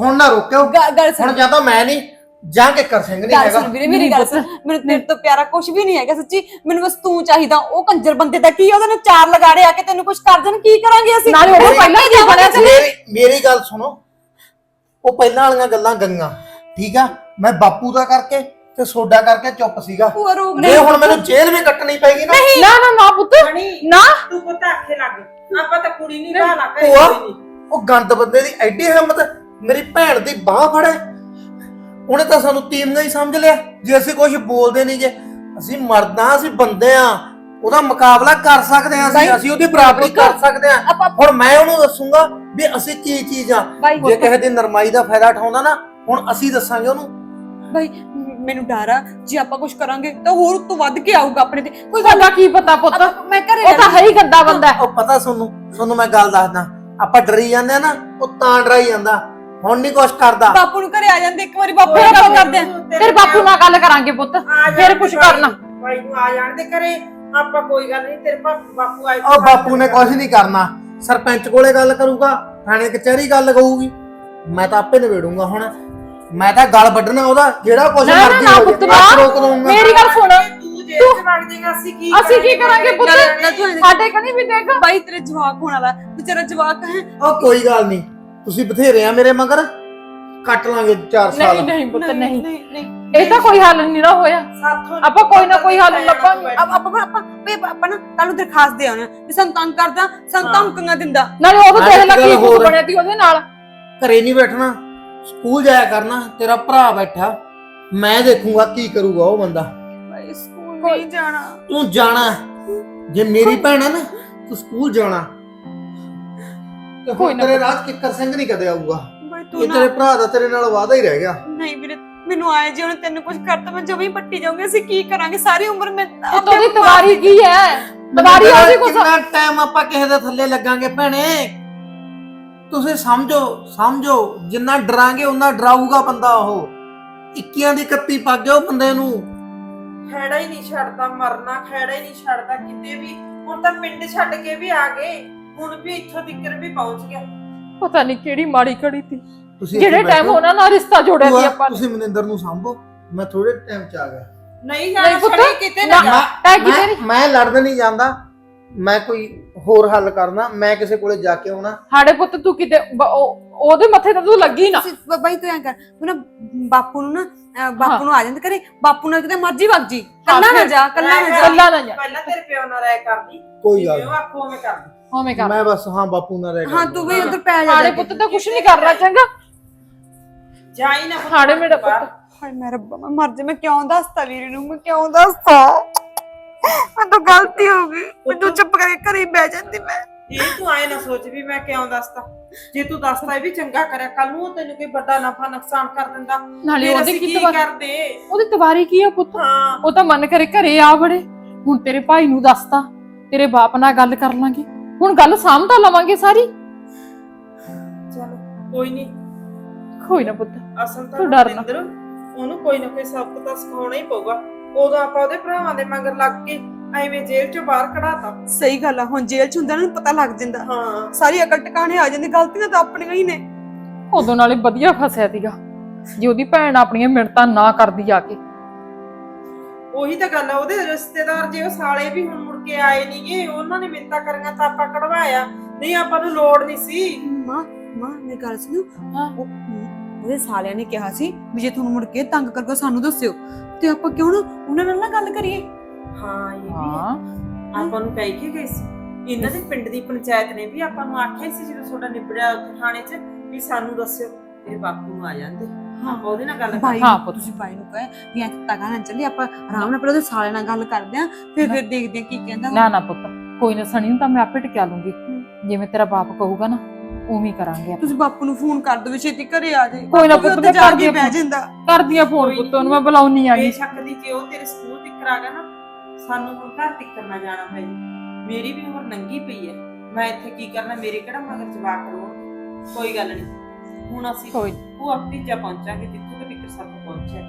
ਹੁਣ ਨਾ ਰੋਕਿਓ। ਗ- ਗੱਲ ਸੁਣ। ਹੁਣ ਜਾਂ ਤਾਂ ਮੈਂ ਨਹੀਂ ਜਾਂ ਕਿੱਕਰ ਸਿੰਘ ਨਹੀਂ ਗੱਲ ਹੈਗਾ। ਸੁਣ ਵੀਰੇ ਮੇਰੀ ਗੱਲ ਸੁਣ। ਮੈਨੂੰ ਤੇਰੇ ਤੋਂ ਪਿਆਰਾ ਕੁਝ ਵੀ ਨਹੀਂ ਹੈਗਾ ਸੱਚੀ। ਮੈਨੂੰ ਬਸ ਤੂੰ ਚਾਹੀਦਾ ਉਹ ਕੰਜਰ ਬੰਦੇ ਦਾ ਕੀ ਆ, ਉਹਦੇ ਨਾਲ ਚਾਰ ਲਗਾੜੇ ਆ ਕੇ ਤੈਨੂੰ ਕੁਝ ਕਰ ਦੇਣ ਕੀ ਕਰਾਂਗੇ ਅਸੀਂ? ਨਾਲੇ ਉਹ ਪਹਿਲਾਂ ਹੀ ਬਣਿਆ ਸੀ? ਮੇਰੀ ਮੇਰੀ ਗੱਲ ਸੁਣੋ। ਉਹ ਪਹਿਲਾਂ ਵਾਲੀਆਂ ਗੱਲਾਂ ਗੰਗਾ ਠੀਕ ਆ? ਮੈਂ ਬਾਪੂ ਦਾ ਕਰਕੇ ਤੇ ਸੋਡਾ ਕਰਕੇ ਚੁੱਪ ਸੀਗਾ। ਭੂਆ ਰੋਕ ਜੇ ਹੁਣ ਮੈਨੂੰ ਜੇਲ੍ਹ ਵੀ ਕੱਟਣੀ ਪੈਗੀ ਨਾ। ਨਾ ਨਾ ਨਾ ਪੁੱਤ। ਨਾ। ਤੂੰ ਪੁੱਤ ਆਖੇ ਲੱਗ। ਆਪਾਂ ਤਾਂ ਕੁੜੀ ਨਹੀਂ ਬਾਹਲਾ ਭੂਆ। ਕਰੀ ਉਹ ਗੰਦ ਬੰਦੇ ਦੀ ਐਡੀ ਹਿੰਮਤ ਮੇਰੀ ਭੈਣ ਦੀ ਬਾਹ ਫੜੇ ਉਹਨੇ ਤਾਂ ਸਾਨੂੰ ਟੀਮ ਨਹੀਂ ਸਮਝ ਲਿਆ। ਜੇ ਅਸੀਂ ਕੁਝ ਬੋਲਦੇ ਨਹੀਂ ਜੇ ਅਸੀਂ ਮਰਦਾਂ ਅਸੀਂ ਬੰਦੇ ਆ। ਉਹਦਾ ਮੁਕਾਬਲਾ ਕਰ ਸਕਦੇ ਆ ਅਸੀਂ ਅਸੀਂ ਉਹਦੀ ਬਰਾਬਰੀ ਕਰ ਸਕਦੇ ਆ। ਹੁਣ ਮੈਂ ਉਹਨੂੰ ਦੱਸੂਗਾ ਵੀ ਅਸੀਂ ਕੀ ਚੀਜ਼ ਆ। ਜੇ ਕਿਸੇ ਦੀ ਨਰਮਾਈ ਦਾ ਫਾਇਦਾ ਉਠਾਉਂਦਾ ਨਾ ਹੁਣ ਅਸੀਂ ਦੱਸਾਂਗੇ ਉਹਨੂੰ। ਬਾਈ ਮੈਨੂੰ ਡਰ ਆ। ਜੇ ਆਪਾਂ ਕੁਝ ਕਰਾਂਗੇ ਤਾਂ ਹੋਰ ਤੋਂ ਵੱਧ ਕੇ ਆਊਗਾ ਆਪਣੇ ਤੇ? ਕੋਈ ਗੱਲ ਕੀ ਪਤਾ ਪੁੱਤ? ਮੈਂ ਘਰੇ ਉਹ ਤਾਂ ਹੈ ਹੀ। ਗੰਦਾ ਬੰਦਾ ਹੈ। ਉਹ ਪਤਾ ਤੁਹਾਨੂੰ ਤੁਹਾਨੂੰ ਮੈਂ ਗੱਲ ਦੱਸਦਾ। ਆਪਾਂ ਡਰੀ ਜਾਂਦੇ ਆ ਨਾ ਉਹ ਤਾਂ ਡਰਾਈ ਜਾਂਦਾ। ਹੁਣ ਨਹੀਂ ਕੁਛ ਕਰਦਾ। ਬਾਪੂ ਨੂੰ ਘਰੇ ਆ ਜਾਂਦੇ ਇੱਕ ਵਾਰੀ ਬਾਪੂ ਫਿਰ ਨਾਲ ਗੱਲ ਕਰਦੇ ਆ। ਤੇਰੇ ਬਾਪੂ ਨਾਲ ਗੱਲ ਕਰਾਂਗੇ ਪੁੱਤ। ਫਿਰ ਕੁਛ ਕਰਨਾ। ਭਾਈ ਨੂੰ ਆ ਜਾਣ ਦੇ ਘਰੇ। ਆਪਾਂ ਕੋਈ ਗੱਲ ਨਹੀਂ ਤੇਰੇ ਬਾਪੂ ਆਏ ਉਹ ਬਾਪੂ ਨੇ ਕੁਝ ਨਹੀਂ ਕਰਨਾ। ਸਰਪੰਚ ਕੋਲੇ ਗੱਲ ਕਰੂਗਾ ਥਾਣੇ ਕਚਹਿਰੀ ਗੱਲ ਕਹੂਗੀ। ਮੈਂ ਤਾਂ ਆਪੇ ਨਿਬੇੜੂੰਗਾ ਹੁਣ। ਮੈਂ ਤਾਂ ਗਲ ਵੱਢਣਾ ਉਹਦਾ ਜਿਹੜਾ ਕੁਝ ਨਾ, ਮਰਜ਼ੀ ਹੋ ਰੋਕ ਦਊਂਗਾ। ਮੇਰੀ ਗੱਲ ਸੁਣ। ਜੇਲ੍ਹ ਚ ਵਗ ਜਾਏਗਾ ਅਸੀਂ ਕੀ ਅਸੀਂ ਕੀ ਕਰਾਂਗੇ? ਪੁੱਤ? ਨਾ- ਨਾ ਤੂੰ- ਸਾਡੇ ਕਣੀ ਵੀ ਦੇਖ? ਬਾਈ ਤੇਰੇ ਜਵਾਕ ਹੋਣ ਵਾਲਾ ਵਿਚਾਰਾ ਜਵਾਕ ਹੈ। ਉਹ ਕੋਈ ਗੱਲ ਨਹੀਂ। ਤੁਸੀਂ ਬਥੇਰੇ ਆ ਮੇਰੇ ਮਗਰ। ਕੱਟ ਲਾਂਗੇ 4 ਸਾਲ। ਨਹੀਂ ਨਹੀਂ ਪੁੱਤ ਨਹੀਂ ਨਹੀਂ। ਨਹੀਂ ਇਹ ਤਾਂ ਕੋਈ ਹੱਲ ਨਹੀਂ ਨਾ ਹੋਇਆ। ਸਾਥੋਂ ਆਪਾਂ ਕੋਈ ਨਾ ਕੋਈ ਹੱਲ ਲੱਭਾਂਗੇ। ਆਪਾਂ ਆਪਾਂ ਆਪਾਂ ਵੀ ਆਪਾਂ ਨਾ ਕੱਲ ਨੂੰ ਦਰਖਾਸਤ ਦੇ ਆਉਣਾ ਵੀ ਸਾਨੂੰ ਤੰਗ ਕਰਦਾ ਸਾਨੂੰ ਧਮਕੀਆਂ ਦਿੰਦਾ। ਨਾਲੇ ਉਹ ਮੈਂ ਦੇਖ ਲੈ ਇੱਕ ਕੀ ਗੱਲ ਕੁਝ ਹੋਰ- ਬਣਿਆ ਤੀ ਉਹਦੇ ਨਾਲ। ਘਰੇ ਨਹੀਂ ਬੈਠਣਾ। ਸਕੂਲ ਜਾਇਆ ਕਰਨਾ। ਤੇਰਾ ਭਰਾ ਬੈਠਾ। ਮੈਂ ਦੇਖੂੰਗਾ ਕੀ ਕਰੂਗਾ ਉਹ ਬੰਦਾ। ਨਹੀਂ ਜਾਣਾ। ਤੂੰ ਜਾਣਾ ਜੇ ਮੇਰੀ ਭੈਣ ਹੈ ਨਾ ਤੂੰ ਸਕੂਲ ਜਾਣਾ। ਤੇ ਕੋਈ ਨਾ। ਤੇਰੇ ਰਾਜ ਕਿੱਕਰ ਸਿੰਘ ਨਹੀਂ ਕਦੇ ਆਊਗਾ। ਬਾਈ ਤੂੰ ਇਹ ਨਾ ਤੇਰੇ ਭਰਾ ਦਾ ਤੇਰੇ ਨਾਲ ਵਾਅਦਾ ਹੀ ਰਹਿ ਗਿਆ। ਨਹੀਂ ਵੀਰੇ ਮੈਨੂੰ ਆਏ ਜੇ ਉਹਨੇ ਤੈਨੂੰ ਕੁਝ ਕਰਤਾ ਮੈਂ ਜਮੀ ਪੱਟੀ ਜਾਊਂਗੀ। ਅਸੀਂ ਕੀ ਕਰਾਂਗੇ? ਸਾਰੀ ਉਮਰ ਮੈਂ ਉਹਦੀ ਤਵਾਰੀ ਕੀ ਹੈ? ਤਵਾਰੀ ਉਹਦੀ ਕੁਛ ਕਿੰਨਾ ਟਾਈਮ ਆਪਾਂ ਕਿਸੇ ਦੇ ਥੱਲੇ ਲੱਗਾਂਗੇ ਭੈਣੇ। ਤੁਸੀਂ ਸਮਝੋ ਸਮਝੋ। ਜਿੰਨਾ ਡਰਾਂਗੇ ਉਨਾ ਡਰਾਊਗਾ ਬੰਦਾ ਉਹ। 21 ਦੀ ਕੱਤੀ ਪਾ ਗਿਆ ਉਹ ਬੰਦੇ ਨੂੰ। ਖੈੜਾ ਹੀ ਨਹੀਂ ਛੱਡਦਾ ਮਰਨਾ ਖੈੜਾ ਹੀ ਨਹੀਂ ਛੱਡਦਾ ਕਿਤੇ ਵੀ। ਹੁਣ ਤਾਂ ਪਿੰਡ ਛੱਡ ਕੇ ਵੀ ਆ ਗਏ। ਹੁਣ ਵੀ ਇੱਥੋਂ ਤੱਕ ਵੀ ਪਹੁੰਚ ਗਿਆ। ਪਤਾ ਨਹੀਂ ਕਿਹੜੀ ਮਾੜੀ ਘੜੀ ਤੀ ਤੁਸੀਂ ਜਿਹੜੇ ਟਾਈਮ ਬੈਠੋ। ਉਹਨਾਂ ਨਾਲ ਰਿਸ਼ਤਾ ਜੋੜਿਆ ਸੀ ਆਪਾਂ ਨੇ। ਤੁਸੀਂ ਮਨਿੰਦਰ ਨੂੰ ਸੰਭੋ। ਮੈਂ ਥੋੜੇ ਟਾਈਮ ਚ ਆ ਗਿਆ। ਨਹੀਂ ਜਾਣਾ ਨਹੀਂ ਪੁੱਤ, ਛੜੀ ਕਿਤੇ ਨਾ ਕਿਤੇ ਮੈਂ ਨਹੀਂ ਮੈਂ ਲੜਨ ਨਹੀਂ ਜਾਂਦਾ। ਮੈਂ ਕੋਈ ਹੋਰ ਹੱਲ ਕਰਨਾ ਮੈਂ ਕਿਸੇ ਕੋਲੇ ਜਾ ਕੇ ਆਉਣਾ। ਸਾਡੇ ਪੁੱਤ ਤੂੰ ਕਿਤੇ ਬ- ਉਹ- ਉਹਦੇ ਮੱਥੇ ਤੇ ਤੂੰ ਲੱਗੀ ਨਾ। ਤੁਸੀਂ ਬ- ਬਾਈ ਤੂੰ ਐਂ ਕਰ ਤੂੰ ਨਾ ਬਾਪੂ ਨੂੰ ਨਾ ਅਹ ਬਾਪੂ ਨੂੰ ਆ ਜਾਂਦੇ ਕਰੇ ਬਾਪੂ ਨਾਲ ਕਿਤੇ ਮਰਜ਼ੀ ਵਗ ਜੀ। ਕੱਲਾ ਨਾ ਫਿਰ- ਜਾ ਕੱਲਾ ਨਾ ਜਾ। ਕੱਲਾ ਨਾ ਜਾ। ਪਹਿਲਾਂ ਤੇਰੇ ਪਿਓ ਨਾਲ ਰਾਇ ਕਰਦੀ ਕੋਈ ਗੱਲ ਜਿਵੇਂ ਆਖੋ ਮੈਂ ਕਰਦੀ ਹੋਵੇਂ ਕਰ। ਮੈਂ ਬਸ ਹਾਂ ਬਾਪੂ ਨਾਲ ਰਹਿ ਹਾਂ ਤੂੰ ਵੀ ਉਧਰ ਪੈ ਜਾ ਸਾਡੇ ਪੁੱਤ ਤਾਂ ਕੁਝ ਨਹੀਂ ਕਰਨਾ ਚੰਗਾ। ਜਾਈ ਨਾ ਪੁੱਤ ਹਾੜੇ ਮੇਰਾ ਬਾਹਰ। ਪੁੱਤ। ਹਾਏ ਮੈਂ ਰੱਬਾ ਮੈਂ ਮਰ ਜਾ ਮੈਂ ਕਿਉਂ ਦੱਸਤਾ ਵੀਰੇ ਨੂੰ ਮੈਂ ਕਿਉਂ ਦੱਸਤਾ ਮੈਂ ਤਾਂ ਗਲਤੀ ਹੋ ਗਈ। ਮੈਂ ਤੂੰ ਚੁੱਪ ਕਰਕੇ ਘਰੇ ਹੀ ਬਹਿ ਜਾਂਦੀ ਮੈਂ। ਇਹ ਤੂੰ ਆਏ ਨਾ ਸੋਚ ਵੀ ਮੈਂ ਕਿਉਂ ਦੱਸਦਾ ਜੇ ਤੂੰ ਦੱਸਦਾ ਇਹ ਵੀ ਚੰਗਾ ਕਰਿਆ ਕੱਲ ਨੂੰ ਉਹ ਤੈਨੂੰ ਕੋਈ ਵੱਡਾ ਨਫਾ ਨੁਕਸਾਨ ਕਰ ਦਿੰਦਾ। ਨਾਲੇ ਫਿਰ ਉਹਦੇ ਅਸੀਂ ਕੀ ਕੀ ਤਵਾ- ਕਰਦੇ? ਉਹਦੀ ਤਵਾਰੀ ਕੀ ਆ ਪੁੱਤ? ਹਾਂ। ਉਹ ਤਾਂ ਮਨ ਕਰੇ ਘਰੇ ਆ ਬੜੇ ਹੁਣ ਤੇਰੇ ਭਾਈ ਨੂੰ ਦੱਸਤਾ। ਤੇਰੇ ਬਾਪ ਨਾਲ ਗੱਲ ਕਰ ਲਾਂਗੇ। ਹੁਣ ਗੱਲ ਸਾਂਭਦਾ ਲਵਾਂਗੇ ਸਾਰੀ। ਚਲ ਕੋਈ ਨਹੀਂ ਕੋਈ ਨਾ ਪੁੱਤ। ਅਸਲ ਤਾਂ ਤੂੰ ਡਰ ਨਾ। ਮਨਿੰਦਰ, ਉਹਨੂੰ ਕੋਈ ਨਾ ਕੋਈ ਸਬਕ ਤਾਂ ਸਿਖਾਉਣਾ ਹੀ ਪਊਗਾ। ਉਦੋਂ ਆਪਾਂ ਉਹਦੇ ਭਰਾਵਾਂ ਦੇ ਮਗਰ ਲੱਗ ਕੇ ਐਵੇਂ ਜੇਲ੍ਹ ਚੋਂ ਬਾਹਰ ਕਢਾਤਾ। ਸਹੀ ਗੱਲ ਆ ਹੁਣ ਜੇਲ੍ਹ ਚ ਹੁੰਦਾ ਨਾ ਪਤਾ ਲੱਗ ਜਾਂਦਾ। ਹਾਂ। ਸਾਰੀ ਅਕਲ ਟਿਕਾਣੇ ਆ ਜਾਂਦੀ ਗਲਤੀਆਂ ਤਾਂ ਆਪਣੀਆਂ ਹੀ ਨੇ। ਉਦੋਂ ਨਾਲੇ ਵਧੀਆ ਫਸਿਆ ਸੀਗਾ ਜੇ ਉਹਦੀ ਭੈਣ ਆਪਣੀਆਂ ਮਿੰਟਾਂ ਨਾ ਕਰਦੀ ਆ ਕੇ। ਉਹੀ ਤਾਂ ਗੱਲ ਆ ਉਹਦੇ ਰਿਸ਼ਤੇਦਾਰ ਜੇ ਉਹ ਸਾਲੇ ਵੀ ਹੁਣ ਮੁੜ ਕੇ ਆਏ ਨਹੀਂਗੇ ਉਹਨਾਂ ਨੇ ਮਿੰਤਾ ਕਰੀਆਂ ਤਾਂ ਆਪਾਂ ਕਢਵਾਇਆ। ਨਹੀਂ ਆਪਾਂ ਨੂੰ ਲੋੜ ਨਹੀਂ ਸੀ। ਮਾਂ ਮਾਂ ਗੱਲ ਸੁਣੋ ਹਾਂ। ਉਹ ਉਹਦੇ ਸਾਲਿਆਂ ਨੇ ਕਿਹਾ ਸੀ ਵੀ ਜੇ ਤੁਹਾਨੂੰ ਮੁੜ ਕੇ ਤੰਗ ਕਰਗਾ ਸਾਨੂੰ ਦੱਸਿਓ। ਤੇ ਆਪਾਂ ਕਿਉਂ ਨਾ ਉਹਨਾਂ ਨਾਲ ਨਾ ਗੱਲ ਕਰੀਏ? ਹਾਂ ਇਹ ਵੀ ਹਾਂ। ਹੈ। ਆਪਾਂ ਨੂੰ ਕਹਿ ਕੇ ਗਏ ਸੀ। ਇਹਨਾਂ ਦੇ ਪਿੰਡ ਦੀ ਪੰਚਾਇਤ ਨੇ ਵੀ ਆਪਾਂ ਨੂੰ ਆਖਿਆ ਸੀ ਜਦੋਂ ਤੁਹਾਡਾ ਨਿਬੜਿਆ ਉੱਥੇ ਥਾਣੇ 'ਚ ਵੀ ਸਾਨੂੰ ਦੱਸਿਓ ਤੇ ਬਾਪੂ ਨੂੰ ਆ ਜਾਂਦੇ। ਆਪਾਂ ਉਹਦੇ ਨਾਲ ਗੱਲ ਬਾਈ ਕਰ ਹਾਂ ਪੁੱਤ। ਤੁਸੀਂ ਬਾਈ ਨੂੰ ਕਹੇ ਵੀ ਐ ਤੱਕਾ ਨਾ ਚੱਲੀ ਆਪਾਂ ਆਰਾਮ ਨਾਲ ਪਹਿਲਾਂ ਉਹਦੇ ਸਾਲੇ ਨਾਲ ਗੱਲ ਕਰਦੇ ਆ ਫਿਰ ਫਿਰ ਦੇਖਦੇ ਆ ਕੀ ਕਹਿੰਦਾ। ਨਾ ਨਾ ਪੁੱਤ ਕੋਈ ਨਾ ਸਣੀ ਨੂੰ ਤਾਂ ਮੈਂ ਆਪੇ ਟਿਕਾ ਲੂੰਗੀ। ਜਿਵੇਂ ਤੇਰਾ ਬਾਪ ਕਹੂਗਾ ਨਾ। ਉਵੇਂ ਹੀ ਕਰਾਂਗੇ ਆਪਾਂ। ਤੁਸੀਂ ਬਾਪੂ ਨੂੰ ਫੋਨ ਕਰ ਦਿਓ ਵੀ ਛੇਤੀ ਘਰੇ ਆ ਜਾਏ ਕੋਈ ਨਾ ਬਾਪੂ ਵੀ ਪੁੱਤ, ਉੱਥੇ ਮੈਂ ਜਾ ਕਰਦੀ ਕੇ ਆ ਬਹਿ। ਜਾਂਦਾ। ਕਰਦੀਆਂ ਫੋਨ ਪੁੱਤ ਉਹਨੂੰ ਮੈਂ ਬੁਲਾਉਣੀ ਆ ਗਈ ਬੇਸ਼ੱਕ ਦੀ ਜੇ ਉਹ ਤੇਰੇ ਸਕੂਲ ਤੱਕ ਆ ਗਿਆ ਨਾ ਸਾਨੂੰ ਹੁਣ ਘਰ ਤੱਕ ਨਾ ਜਾਣਾ ਪਈ ਮੇਰੀ ਵੀ ਉਮਰ ਨੰਗੀ ਪਈ ਹੈ ਮੈਂ ਇੱਥੇ ਕੀ ਕਰਨਾ ਮੇਰੇ ਕਿਹੜਾ ਮਗਰ ਜਵਾਕ ਰੋਣ ਕੋਈ ਗੱਲ ਨਹੀਂ ਹੁਣ ਅਸੀਂ ਕੋਈ ਉਹ ਆਪਣੀ ਜਾ ਪਹੁੰਚਾਂਗੇ ਜਿੱਥੇ ਤੱਕ ਸਭ ਪਹੁੰਚਿਆ।